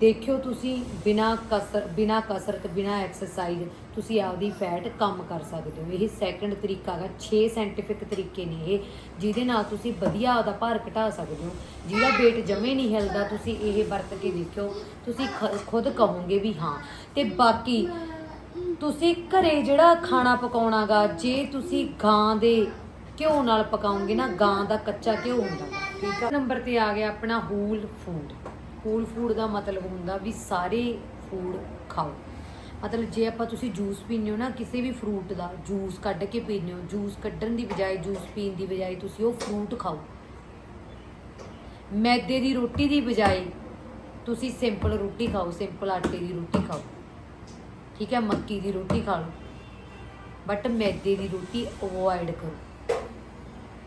ਦੇਖਿਓ ਤੁਸੀਂ ਬਿਨਾ ਕਸਰ, ਬਿਨਾ ਕਸਰਤ, ਬਿਨਾ ਐਕਸਰਸਾਈਜ਼ ਤੁਸੀਂ ਆਪਦੀ ਫੈਟ ਕਮ ਕਰ ਸਕਦੇ ਹੋ। ਇਹ ਸੈਕੰਡ ਤਰੀਕਾ ਹੈਗਾ 6 ਸਾਇੰਟੀਫਿਕ ਤਰੀਕੇ ਨੇ ਇਹ, ਜਿਹਦੇ ਨਾਲ ਤੁਸੀਂ ਵਧੀਆ ਆਪਦਾ ਭਾਰ ਘਟਾ ਸਕਦੇ ਹੋ। ਜਿਹਦਾ weight ਜਮੇ ਨਹੀਂ ਹਿਲਦਾ, ਤੁਸੀਂ ਇਹ ਵਰਤ ਕੇ ਦੇਖਿਓ, ਤੁਸੀਂ ਖ- ਖੁਦ ਕਹੋਗੇ ਵੀ ਹਾਂ। ਤੇ ਬਾਕੀ ਤੁਸੀਂ ਘਰੇ ਜਿਹੜਾ ਖਾਣਾ ਪਕਾਉਣਾਗਾ, ਜੇ ਤੁਸੀਂ ਗਾਂ ਦੇ ਘਿਓ ਨਾਲ ਪਕਾਉਂਗੇ ਨਾ ਗਾਂ ਦਾ ਕੱਚਾ ਘਿਓ ਹੁੰਦਾ। ਗਾ, ਠੀਕ ਆ? ਨੰਬਰ ਤੇ ਆ ਗਿਆ ਆਪਣਾ ਹੋਲ ਫੂਡ ਹੋਲ ਫੂਡ ਦਾ ਮਤਲਬ ਹੁੰਦਾ ਵੀ ਸਾਰੇ ਫੂਡ ਖਾਓ। ਮਤਲਬ ਜੇ ਆਪਾਂ ਤੁਸੀਂ ਜੂਸ ਪੀਂਦੇ ਹੋ ਨਾ ਕਿਸੇ ਵੀ ਫਰੂਟ ਦਾ ਜੂਸ ਕੱਢ ਕੇ ਪੀਂਦੇ ਹੋ ਜੂਸ ਕੱਢਣ ਦੀ ਬਜਾਏ ਜੂਸ ਪੀਣ ਦੀ ਬਜਾਏ ਤੁਸੀਂ ਉਹ ਫਰੂਟ ਖਾਓ। ਮੈਦੇ ਦੀ ਰੋਟੀ ਦੀ ਬਜਾਏ ਤੁਸੀਂ ਸਿੰਪਲ ਰੋਟੀ ਖਾਓ ਸਿੰਪਲ ਆਟੇ ਦੀ ਰੋਟੀ ਖਾਓ। ਠੀਕ ਹੈ ਮੱਕੀ ਦੀ ਰੋਟੀ ਖਾ ਲਓ। ਬਟ ਮੈਦੇ ਦੀ ਰੋਟੀ ਅਵੋਇਡ ਕਰੋ।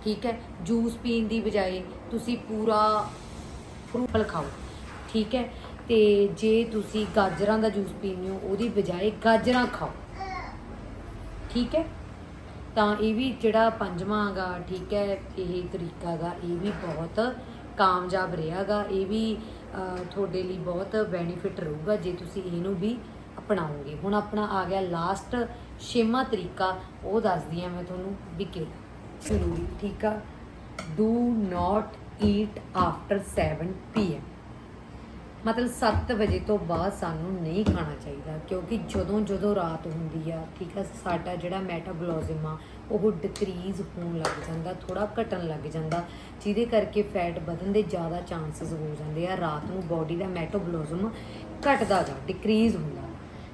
ਠੀਕ ਹੈ? ਜੂਸ ਪੀਣ ਦੀ ਬਜਾਏ ਤੁਸੀਂ ਪੂਰਾ ਫਰੂਟ ਖਾਓ, ਠੀਕ ਹੈ? ਤੇ ਜੇ ਤੁਸੀਂ ਗਾਜਰਾਂ ਦਾ ਜੂਸ ਪੀਂਦੇ ਹੋ, ਉਹਦੀ ਬਜਾਏ ਗਾਜਰਾਂ ਖਾਓ, ਠੀਕ ਹੈ? ਤਾਂ ਇਹ ਵੀ ਜਿਹੜਾ ਪੰਜਵਾਂ ਗਾ ਠੀਕ ਹੈ, ਇਹ ਤਰੀਕਾ ਗਾ ਇਹ ਵੀ ਬਹੁਤ ਕਾਮਯਾਬ ਰਿਹਾਗਾ ਇਹ ਵੀ ਤੁਹਾਡੇ ਲਈ ਬਹੁਤ ਬੈਨੀਫਿਟ ਰਹੂਗਾ ਜੇ ਤੁਸੀਂ ਇਹਨੂੰ ਵੀ ਅਪਣਾਓਗੇ। ਹੁਣ ਆਪਣਾ ਆ ਗਿਆ ਲਾਸਟ ਛੇਵਾਂ ਤਰੀਕਾ, ਉਹ ਦੱਸਦੀ ਆ ਮੈਂ ਤੁਹਾਨੂੰ ਵੀ ਕਿਹੜਾ। ਜ਼ਰੂਰੀ, ਠੀਕ ਆ? Do not eat after 7 PM ਮਤਲਬ 7 ਵਜੇ ਤੋਂ ਬਾਅਦ ਸਾਨੂੰ ਨਹੀਂ ਖਾਣਾ ਚਾਹੀਦਾ, ਕਿਉਂਕਿ ਜਦੋਂ ਜਦੋਂ ਰਾਤ ਹੁੰਦੀ ਆ, ਠੀਕ ਆ? ਸਾਡਾ ਜਿਹੜਾ ਮੈਟਾਬੋਲਿਜ਼ਮ ਆ, ਉਹ ਡਿਕਰੀਜ਼ ਹੋਣ ਲੱਗ ਜਾਂਦਾ ਥੋੜਾ ਘਟਣ ਲੱਗ ਜਾਂਦਾ, ਜਿਹਦੇ ਕਰਕੇ ਫੈਟ ਵਧਣ ਦੇ ਜ਼ਿਆਦਾ ਚਾਂਸਸ ਹੋ ਜਾਂਦੇ ਆ, ਰਾਤ ਨੂੰ ਬਾਡੀ ਦਾ ਮੈਟਾਬੋਲਿਜ਼ਮ ਘਟਦਾ ਜਾ ਡਿਕਰੀਜ਼ ਹੁੰਦਾ,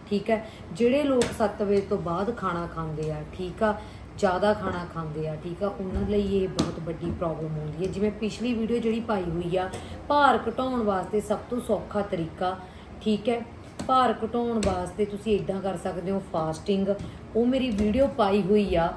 ਠੀਕ ਹੈ ਜਿਹੜੇ ਲੋਕ 7 ਵਜੇ ਤੋਂ ਬਾਅਦ ਖਾਣਾ ਖਾਂਦੇ ਆ, ਠੀਕ ਆ? ਜ਼ਿਆਦਾ ਖਾਣਾ ਖਾਂਦੇ ਆ, ਠੀਕ ਆ? ਉਹਨਾਂ ਲਈ ਇਹ ਬਹੁਤ ਵੱਡੀ ਪ੍ਰੋਬਲਮ ਹੁੰਦੀ ਹੈ। ਜਿਵੇਂ ਪਿਛਲੀ ਵੀਡੀਓ ਜਿਹੜੀ ਪਾਈ ਹੋਈ ਆ, ਭਾਰ ਘਟਾਉਣ ਵਾਸਤੇ ਸਭ ਤੋਂ ਸੌਖਾ ਤਰੀਕਾ, ਠੀਕ ਹੈ? ਭਾਰ ਘਟਾਉਣ ਵਾਸਤੇ ਤੁਸੀਂ ਇਦਾਂ ਕਰ ਸਕਦੇ ਹੋ ਫਾਸਟਿੰਗ ਉਹ ਮੇਰੀ ਵੀਡੀਓ ਪਾਈ ਹੋਈ ਆ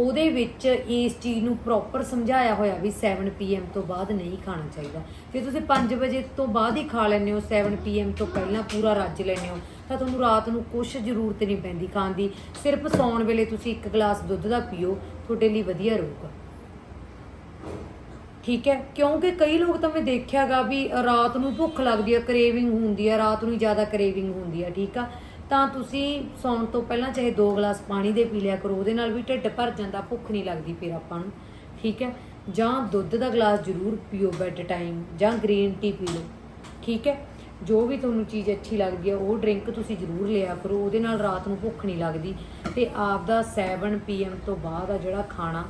ਉਹਦੇ ਵਿੱਚ ਇਸ ਚੀਜ਼ ਨੂੰ ਪ੍ਰੋਪਰ ਸਮਝਾਇਆ ਹੋਇਆ ਵੀ 7 ਪੀਐਮ ਤੋਂ ਬਾਅਦ ਨਹੀਂ ਖਾਣਾ ਚਾਹੀਦਾ। ਜੇ ਤੁਸੀਂ 5 ਵਜੇ ਤੋਂ ਬਾਅਦ ਹੀ ਖਾ ਲੈਂਦੇ ਹੋ 7 ਪੀਐਮ ਤੋਂ ਪਹਿਲਾਂ ਪੂਰਾ ਰੱਜ ਲੈਂਦੇ ਹੋ, ਤਾਂ ਤੁਹਾਨੂੰ ਰਾਤ ਨੂੰ ਕੁਝ ਜ਼ਰੂਰਤ ਨਹੀਂ ਪੈਂਦੀ ਖਾਣ ਦੀ। ਸਿਰਫ ਸੌਣ ਵੇਲੇ ਤੁਸੀਂ ਇੱਕ ਗਲਾਸ ਦੁੱਧ ਦਾ ਪੀਓ, ਤੁਹਾਡੇ ਲਈ ਵਧੀਆ ਰਹੂਗਾ। ਠੀਕ ਹੈ? ਕਿਉਂਕਿ ਕਈ ਲੋਕ ਤਾਂ ਮੈਂ ਦੇਖਿਆਗਾ ਵੀ ਰਾਤ ਨੂੰ ਭੁੱਖ ਲੱਗਦੀ ਹੈ ਕਰੇਵਿੰਗ ਹੁੰਦੀ ਹੈ ਰਾਤ ਨੂੰ ਜ਼ਿਆਦਾ ਕਰੇਵਿੰਗ ਹੁੰਦੀ ਹੈ ਠੀਕ ਆ? ਤਾਂ ਤੁਸੀਂ ਸੌਣ ਤੋਂ ਪਹਿਲਾਂ ਚਾਹੇ 2 ਗਲਾਸ ਪਾਣੀ ਦੇ ਪੀ ਲਿਆ ਕਰੋ, ਉਹਦੇ ਨਾਲ ਵੀ ਢਿੱਡ ਭਰ ਜਾਂਦਾ, ਭੁੱਖ ਨਹੀਂ ਲੱਗਦੀ ਫਿਰ ਆਪਾਂ ਨੂੰ, ਠੀਕ ਹੈ? ਜਾਂ ਦੁੱਧ ਦਾ ਗਲਾਸ ਜ਼ਰੂਰ ਪੀਓ ਬੈੱਡ ਟਾਈਮ, ਜਾਂ ਗ੍ਰੀਨ ਟੀ ਪੀ ਲਓ, ਠੀਕ ਹੈ? ਜੋ ਵੀ ਤੁਹਾਨੂੰ ਚੀਜ਼ ਅੱਛੀ ਲੱਗਦੀ ਹੈ, ਉਹ ਡਰਿੰਕ ਤੁਸੀਂ ਜ਼ਰੂਰ ਲਿਆ ਕਰੋ, ਉਹਦੇ ਨਾਲ ਰਾਤ ਨੂੰ ਭੁੱਖ ਨਹੀਂ ਲੱਗਦੀ। ਤੇ ਆਪ ਦਾ 7 ਪੀਐਮ ਤੋਂ ਬਾਅਦ ਆ ਜਿਹੜਾ ਖਾਣਾ,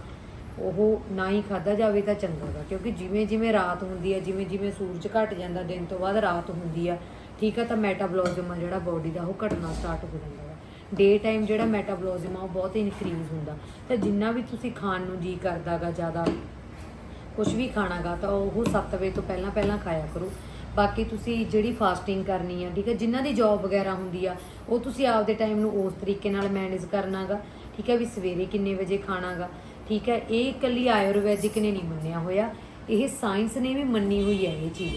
ਉਹ ਨਾ ਹੀ ਖਾਦਾ ਜਾਵੇ ਤਾਂ ਚੰਗਾ ਗਾ, ਕਿਉਂਕਿ ਜਿਵੇਂ ਜਿਵੇਂ ਰਾਤ ਹੁੰਦੀ ਹੈ ਜਿਵੇਂ ਜਿਵੇਂ ਸੂਰਜ ਘਟ ਜਾਂਦਾ, ਦਿਨ ਤੋਂ ਬਾਅਦ ਰਾਤ ਹੁੰਦੀ ਆ ਠੀਕ ਆ ਤਾਂ ਮੈਟਾਬੋਲਿਜ਼ਮ ਆ ਜਿਹੜਾ ਬਾਡੀ ਦਾ, ਉਹ ਘਟਣਾ ਸਟਾਰਟ ਹੋ ਜਾਂਦਾ ਹੈ ਡੇ ਟਾਈਮ ਜਿਹੜਾ ਮੈਟਾਬੋਲਿਜ਼ਮ ਆ, ਉਹ ਬਹੁਤ ਇਨਕਰੀਜ਼ ਹੁੰਦਾ। ਤਾਂ ਜਿੰਨਾ ਵੀ ਤੁਸੀਂ ਖਾਣ ਨੂੰ ਜੀ ਕਰਦਾਗਾ ਜ਼ਿਆਦਾ ਕੁਝ ਵੀ ਖਾਣਾਗਾ ਤਾਂ ਉਹ 7 ਵਜੇ ਤੋਂ ਪਹਿਲਾਂ ਪਹਿਲਾਂ ਖਾਇਆ ਕਰੋ। ਬਾਕੀ ਤੁਸੀਂ ਜਿਹੜੀ ਫਾਸਟਿੰਗ ਕਰਨੀ ਆ, ਠੀਕ ਹੈ ਜਿਨ੍ਹਾਂ ਦੀ ਜੌਬ ਵਗੈਰਾ ਹੁੰਦੀ ਆ, ਉਹ ਤੁਸੀਂ ਆਪਦੇ ਟਾਈਮ ਨੂੰ ਉਸ ਤਰੀਕੇ ਨਾਲ ਮੈਨੇਜ ਕਰਨਾਗਾ ਠੀਕ ਹੈ ਵੀ ਸਵੇਰੇ ਕਿੰਨੇ ਵਜੇ ਖਾਣਾਗਾ ਠੀਕ ਹੈ ਇਹ ਇਕੱਲੀ ਆਯੁਰਵੈਦਿਕ ਨੇ ਨਹੀਂ ਮੰਨਿਆ ਹੋਇਆ। ਇਹ ਸਾਇੰਸ ਨੇ ਵੀ ਮੰਨੀ ਹੋਈ ਹੈ ਇਹ ਚੀਜ਼।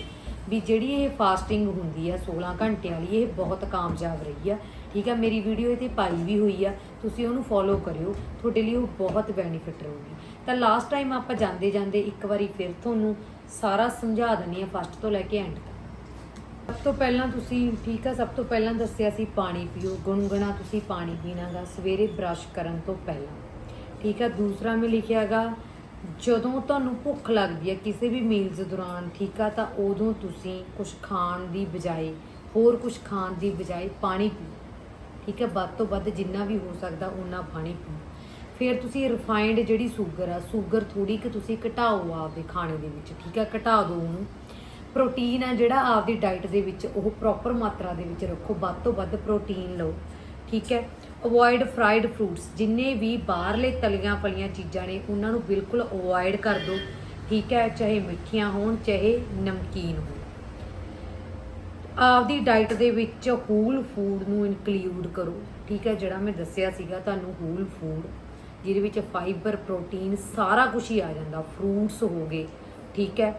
ਵੀ ਜਿਹੜੀ ਇਹ ਫਾਸਟਿੰਗ ਹੁੰਦੀ ਆ 16 ਘੰਟਿਆਂ ਵਾਲੀ ਇਹ ਬਹੁਤ ਕਾਮਯਾਬ ਰਹੀ ਆ। ਠੀਕ ਆ, ਮੇਰੀ ਵੀਡੀਓ ਇਹ ਪਾਈ ਵੀ ਹੋਈ ਆ, ਤੁਸੀਂ ਉਹਨੂੰ ਫੋਲੋ ਕਰਿਓ, ਤੁਹਾਡੇ ਲਈ ਉਹ ਬਹੁਤ ਬੈਨੀਫਿਟ ਰਹੂਗੀ। ਤਾਂ ਲਾਸਟ ਟਾਈਮ ਆਪਾਂ ਜਾਂਦੇ ਜਾਂਦੇ ਇੱਕ ਵਾਰੀ ਫਿਰ ਤੁਹਾਨੂੰ ਸਾਰਾ ਸਮਝਾ ਦਿੰਨੀ ਆ ਫਸਟ ਤੋਂ ਲੈ ਕੇ ਐਂਡ ਤੱਕ। ਸਭ ਤੋਂ ਪਹਿਲਾਂ ਤੁਸੀਂ, ਠੀਕ ਆ, ਸਭ ਤੋਂ ਪਹਿਲਾਂ ਦੱਸਿਆ ਸੀ ਪਾਣੀ ਪੀਓ, ਗੁਣਗੁਣਾ ਤੁਸੀਂ ਪਾਣੀ ਪੀਣਾਗਾ, ਸਵੇਰੇ ਬ੍ਰਸ਼ ਕਰਨ ਤੋਂ ਪਹਿਲਾਂ। ਠੀਕ ਆ, ਦੂਸਰਾ ਮੈਂ ਲਿਖਿਆਗਾ ਜਦੋਂ ਤੁਹਾਨੂੰ ਭੁੱਖ ਲੱਗਦੀ ਹੈ ਕਿਸੇ ਵੀ ਮੀਲਸ ਦੌਰਾਨ, ਠੀਕ ਆ, ਤਾਂ ਉਦੋਂ ਤੁਸੀਂ ਕੁਝ ਖਾਣ ਦੀ ਬਜਾਏ, ਹੋਰ ਕੁਝ ਖਾਣ ਦੀ ਬਜਾਏ ਪਾਣੀ ਪੀਓ। ਠੀਕ ਹੈ ਵੱਧ ਤੋਂ ਵੱਧ ਜਿੰਨਾ ਵੀ ਹੋ ਸਕਦਾ ਉਨਾ ਪਾਣੀ ਪੀਓ। ਫਿਰ ਤੁਸੀਂ ਰਿਫਾਈਨਡ ਜਿਹੜੀ ਸ਼ੂਗਰ ਆ ਸ਼ੂਗਰ ਥੋੜੀ ਕਿ ਤੁਸੀਂ ਘਟਾਓ ਆਪਦੇ ਖਾਣੇ ਦੇ ਵਿੱਚ, ਠੀਕ ਹੈ ਘਟਾ ਦਿਓ ਉਹਨੂੰ। ਪ੍ਰੋਟੀਨ ਆ ਜਿਹੜਾ ਆਪਦੀ ਡਾਈਟ ਦੇ ਵਿੱਚ, ਉਹ ਪ੍ਰੋਪਰ ਮਾਤਰਾ ਦੇ ਵਿੱਚ ਰੱਖੋ, ਵੱਧ ਤੋਂ ਵੱਧ ਪ੍ਰੋਟੀਨ ਲਓ, ਠੀਕ ਹੈ। ਅਵੋਇਡ ਫਰਾਈਡ ਫਰੂਟਸ ਜਿੰਨੇ ਵੀ ਬਾਹਰਲੇ ਤਲੀਆਂ ਫਲੀਆਂ ਚੀਜ਼ਾਂ ਨੇ, ਉਹਨਾਂ ਨੂੰ ਬਿਲਕੁਲ ਅਵੋਇਡ ਕਰ ਦਿਓ। ਠੀਕ ਹੈ, ਚਾਹੇ ਮਿੱਠੀਆਂ ਹੋਣ, ਚਾਹੇ ਨਮਕੀਨ ਹੋਣ। ਆਪਦੀ ਡਾਈਟ ਦੇ ਵਿੱਚ ਹੋਲ ਫੂਡ ਨੂੰ ਇਨਕਲੂਡ ਕਰੋ। ਠੀਕ ਹੈ, ਜਿਹੜਾ ਮੈਂ ਦੱਸਿਆ ਸੀਗਾ ਤੁਹਾਨੂੰ ਹੋਲ ਫੂਡ ਜਿਹਦੇ ਵਿੱਚ ਫਾਈਬਰ ਪ੍ਰੋਟੀਨ ਸਾਰਾ ਕੁਝ ਹੀ ਆ ਜਾਂਦਾ। ਫਰੂਟਸ ਹੋ ਗਏ। ਠੀਕ ਹੈ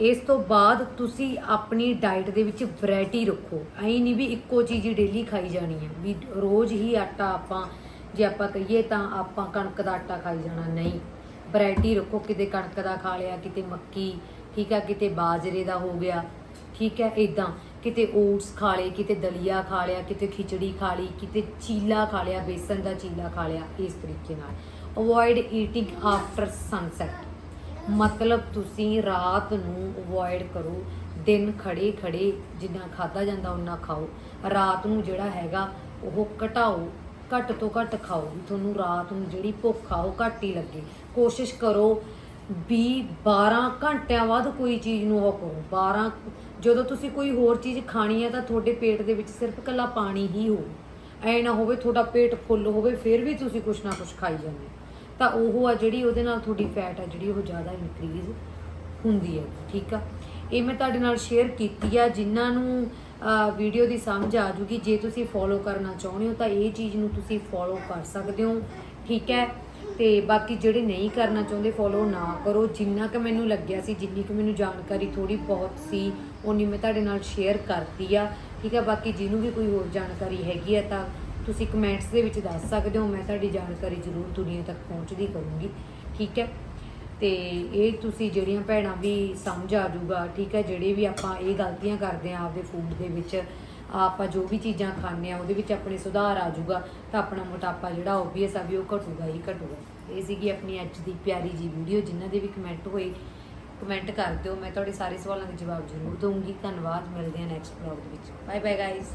ਇਸ ਤੋਂ ਬਾਅਦ ਤੁਸੀਂ ਆਪਣੀ ਡਾਈਟ ਦੇ ਵਿੱਚ ਵੈਰਾਈਟੀ ਰੱਖੋ। ਐਂ ਨਹੀਂ ਵੀ ਇੱਕੋ ਚੀਜ਼ ਹੀ ਡੇਲੀ ਖਾਈ ਜਾਣੀ ਹੈ ਵੀ ਰੋਜ਼ ਹੀ ਆਟਾ ਆਪਾਂ, ਜੇ ਆਪਾਂ ਕਹੀਏ ਤਾਂ ਆਪਾਂ ਕਣਕ ਦਾ ਆਟਾ ਖਾਈ ਜਾਣਾ। ਨਹੀਂ, ਵੈਰਾਈਟੀ ਰੱਖੋ। ਕਿਤੇ ਕਣਕ ਦਾ ਖਾ ਲਿਆ, ਕਿਤੇ ਮੱਕੀ, ਠੀਕ ਆ, ਕਿਤੇ ਬਾਜਰੇ ਦਾ ਹੋ ਗਿਆ, ਠੀਕ ਹੈ ਇਦਾਂ ਕਿਤੇ ਓਟਸ ਖਾ ਲਏ, ਕਿਤੇ ਦਲੀਆ ਖਾ ਲਿਆ, ਕਿਤੇ ਖਿਚੜੀ ਖਾ ਲਈ, ਕਿਤੇ ਚੀਲਾ ਖਾ ਲਿਆ, ਬੇਸਨ ਦਾ ਚੀਲਾ ਖਾ ਲਿਆ, ਇਸ ਤਰੀਕੇ ਨਾਲ। ਅਵੋਇਡ ਈਟਿੰਗ ਆਫਟਰ ਸਨਸੈਟ ਮਤਲਬ ਤੁਸੀਂ ਰਾਤ ਨੂੰ ਅਵੋਇਡ ਕਰੋ, ਦਿਨ ਖੜੇ ਖੜੇ ਜਿੰਨਾ ਖਾਦਾ ਜਾਂਦਾ ਉਹਨਾਂ ਖਾਓ। ਰਾਤ ਨੂੰ ਜਿਹੜਾ ਹੈਗਾ, ਉਹ ਘਟਾਓ, ਘੱਟ ਤੋਂ ਘੱਟ ਖਾਓ। ਵੀ ਤੁਹਾਨੂੰ ਰਾਤ ਨੂੰ ਜਿਹੜੀ ਭੁੱਖ ਆ, ਉਹ ਘੱਟ ਹੀ ਲੱਗੇ। ਕੋਸ਼ਿਸ਼ ਕਰੋ ਵੀ 12 ਘੰਟਿਆਂ ਬਾਅਦ ਕੋਈ ਚੀਜ਼ ਨੂੰ ਉਹ ਕਰੋ। 12 ਜਦੋਂ ਤੁਸੀਂ ਕੋਈ ਹੋਰ ਚੀਜ਼ ਖਾਣੀ ਹੈ, ਤਾਂ ਤੁਹਾਡੇ ਪੇਟ ਦੇ ਵਿੱਚ ਸਿਰਫ ਇਕੱਲਾ ਪਾਣੀ ਹੀ ਹੋਵੇ ਐ ਨਾ ਹੋਵੇ ਤੁਹਾਡਾ ਪੇਟ ਫੁੱਲ ਹੋਵੇ, ਫਿਰ ਵੀ ਤੁਸੀਂ ਕੁਛ ਨਾ ਕੁਛ ਖਾਈ ਜਾਂਦੇ ਤਾਂ ਉਹ ਆ ਜਿਹੜੀ ਉਹਦੇ ਨਾਲ ਤੁਹਾਡੀ ਫੈਟ ਆ ਜਿਹੜੀ ਉਹ ਜ਼ਿਆਦਾ ਇਨਕਰੀਜ਼ ਹੁੰਦੀ ਹੈ, ਠੀਕ ਆ? ਇਹ ਮੈਂ ਤੁਹਾਡੇ ਨਾਲ ਸ਼ੇਅਰ ਕੀਤੀ ਆ, ਜਿਨ੍ਹਾਂ ਨੂੰ ਵੀਡੀਓ ਦੀ ਸਮਝ ਆ ਜੂਗੀ, ਜੇ ਤੁਸੀਂ ਫੋਲੋ ਕਰਨਾ ਚਾਹੁੰਦੇ ਹੋ ਤਾਂ ਇਹ ਚੀਜ਼ ਨੂੰ ਤੁਸੀਂ ਫੋਲੋ ਕਰ ਸਕਦੇ ਹੋ, ਠੀਕ ਹੈ? ਤੇ ਬਾਕੀ ਜਿਹੜੇ ਨਹੀਂ ਕਰਨਾ ਚਾਹੁੰਦੇ ਫੋਲੋ ਨਾ ਕਰੋ। ਜਿੰਨਾ ਕਿ ਮੈਨੂੰ ਲੱਗਿਆ ਸੀ, ਜਿੰਨੀ ਕਿ ਮੈਨੂੰ ਜਾਣਕਾਰੀ ਥੋੜੀ ਬਹੁਤ ਸੀ ਉਨੀ ਮੈਂ ਤੁਹਾਡੇ ਨਾਲ ਸ਼ੇਅਰ ਕਰਤੀ ਆ, ਠੀਕ ਹੈ? ਬਾਕੀ ਜਿਹਨੂੰ ਵੀ ਕੋਈ ਹੋਰ ਜਾਣਕਾਰੀ ਹੈਗੀ ਆ ਤਾਂ ਤੁਸੀਂ ਕਮੈਂਟਸ ਦੇ ਵਿੱਚ ਦੱਸ ਸਕਦੇ ਹੋ, ਮੈਂ ਤੁਹਾਡੀ ਜਾਣਕਾਰੀ ਜ਼ਰੂਰ ਦੁਨੀਆ ਤੱਕ ਪਹੁੰਚਦੀ ਕਰੂੰਗੀ, ਠੀਕ ਹੈ? ਤੇ ਇਹ ਤੁਸੀਂ ਜਿਹੜੀਆਂ ਭੈਣਾਂ ਵੀ ਸਮਝ ਆ ਜਾਊਗਾ, ਠੀਕ ਹੈ? ਜਿਹੜੇ ਵੀ ਆਪਾਂ ਇਹ ਗਲਤੀਆਂ ਕਰਦੇ ਆ ਆਪਦੇ ਫੂਡ ਦੇ ਵਿੱਚ, ਆਪਾਂ ਜੋ ਵੀ ਚੀਜ਼ਾਂ ਖਾਂਦੇ ਆ ਉਹਦੇ ਵਿੱਚ ਆਪਣੇ ਸੁਧਾਰ ਆ ਜਾਊਗਾ, ਤਾਂ ਆਪਣਾ ਮੋਟਾਪਾ ਜਿਹੜਾ ਓਬਵੀਅਸ ਆ ਵੀ ਉਹ ਘਟੂਗਾ ਹੀ ਘਟੂਗਾ। ਇਹ ਸੀਗੀ ਆਪਣੀ ਅੱਜ ਦੀ ਪਿਆਰੀ ਜੀ ਵੀਡੀਓ ਜਿਨ੍ਹਾਂ ਦੇ ਵੀ ਕਮੈਂਟ ਹੋਏ ਕਮੈਂਟ ਕਰ ਦਿਓ, ਮੈਂ ਤੁਹਾਡੇ ਸਾਰੇ ਸਵਾਲਾਂ ਦੇ ਜਵਾਬ ਜ਼ਰੂਰ ਦਊਂਗੀ। ਧੰਨਵਾਦ, ਮਿਲਦੇ ਹਾਂ ਨੈਕਸਟ ਵਲੌਗ ਦੇ ਵਿੱਚ। Bye bye guys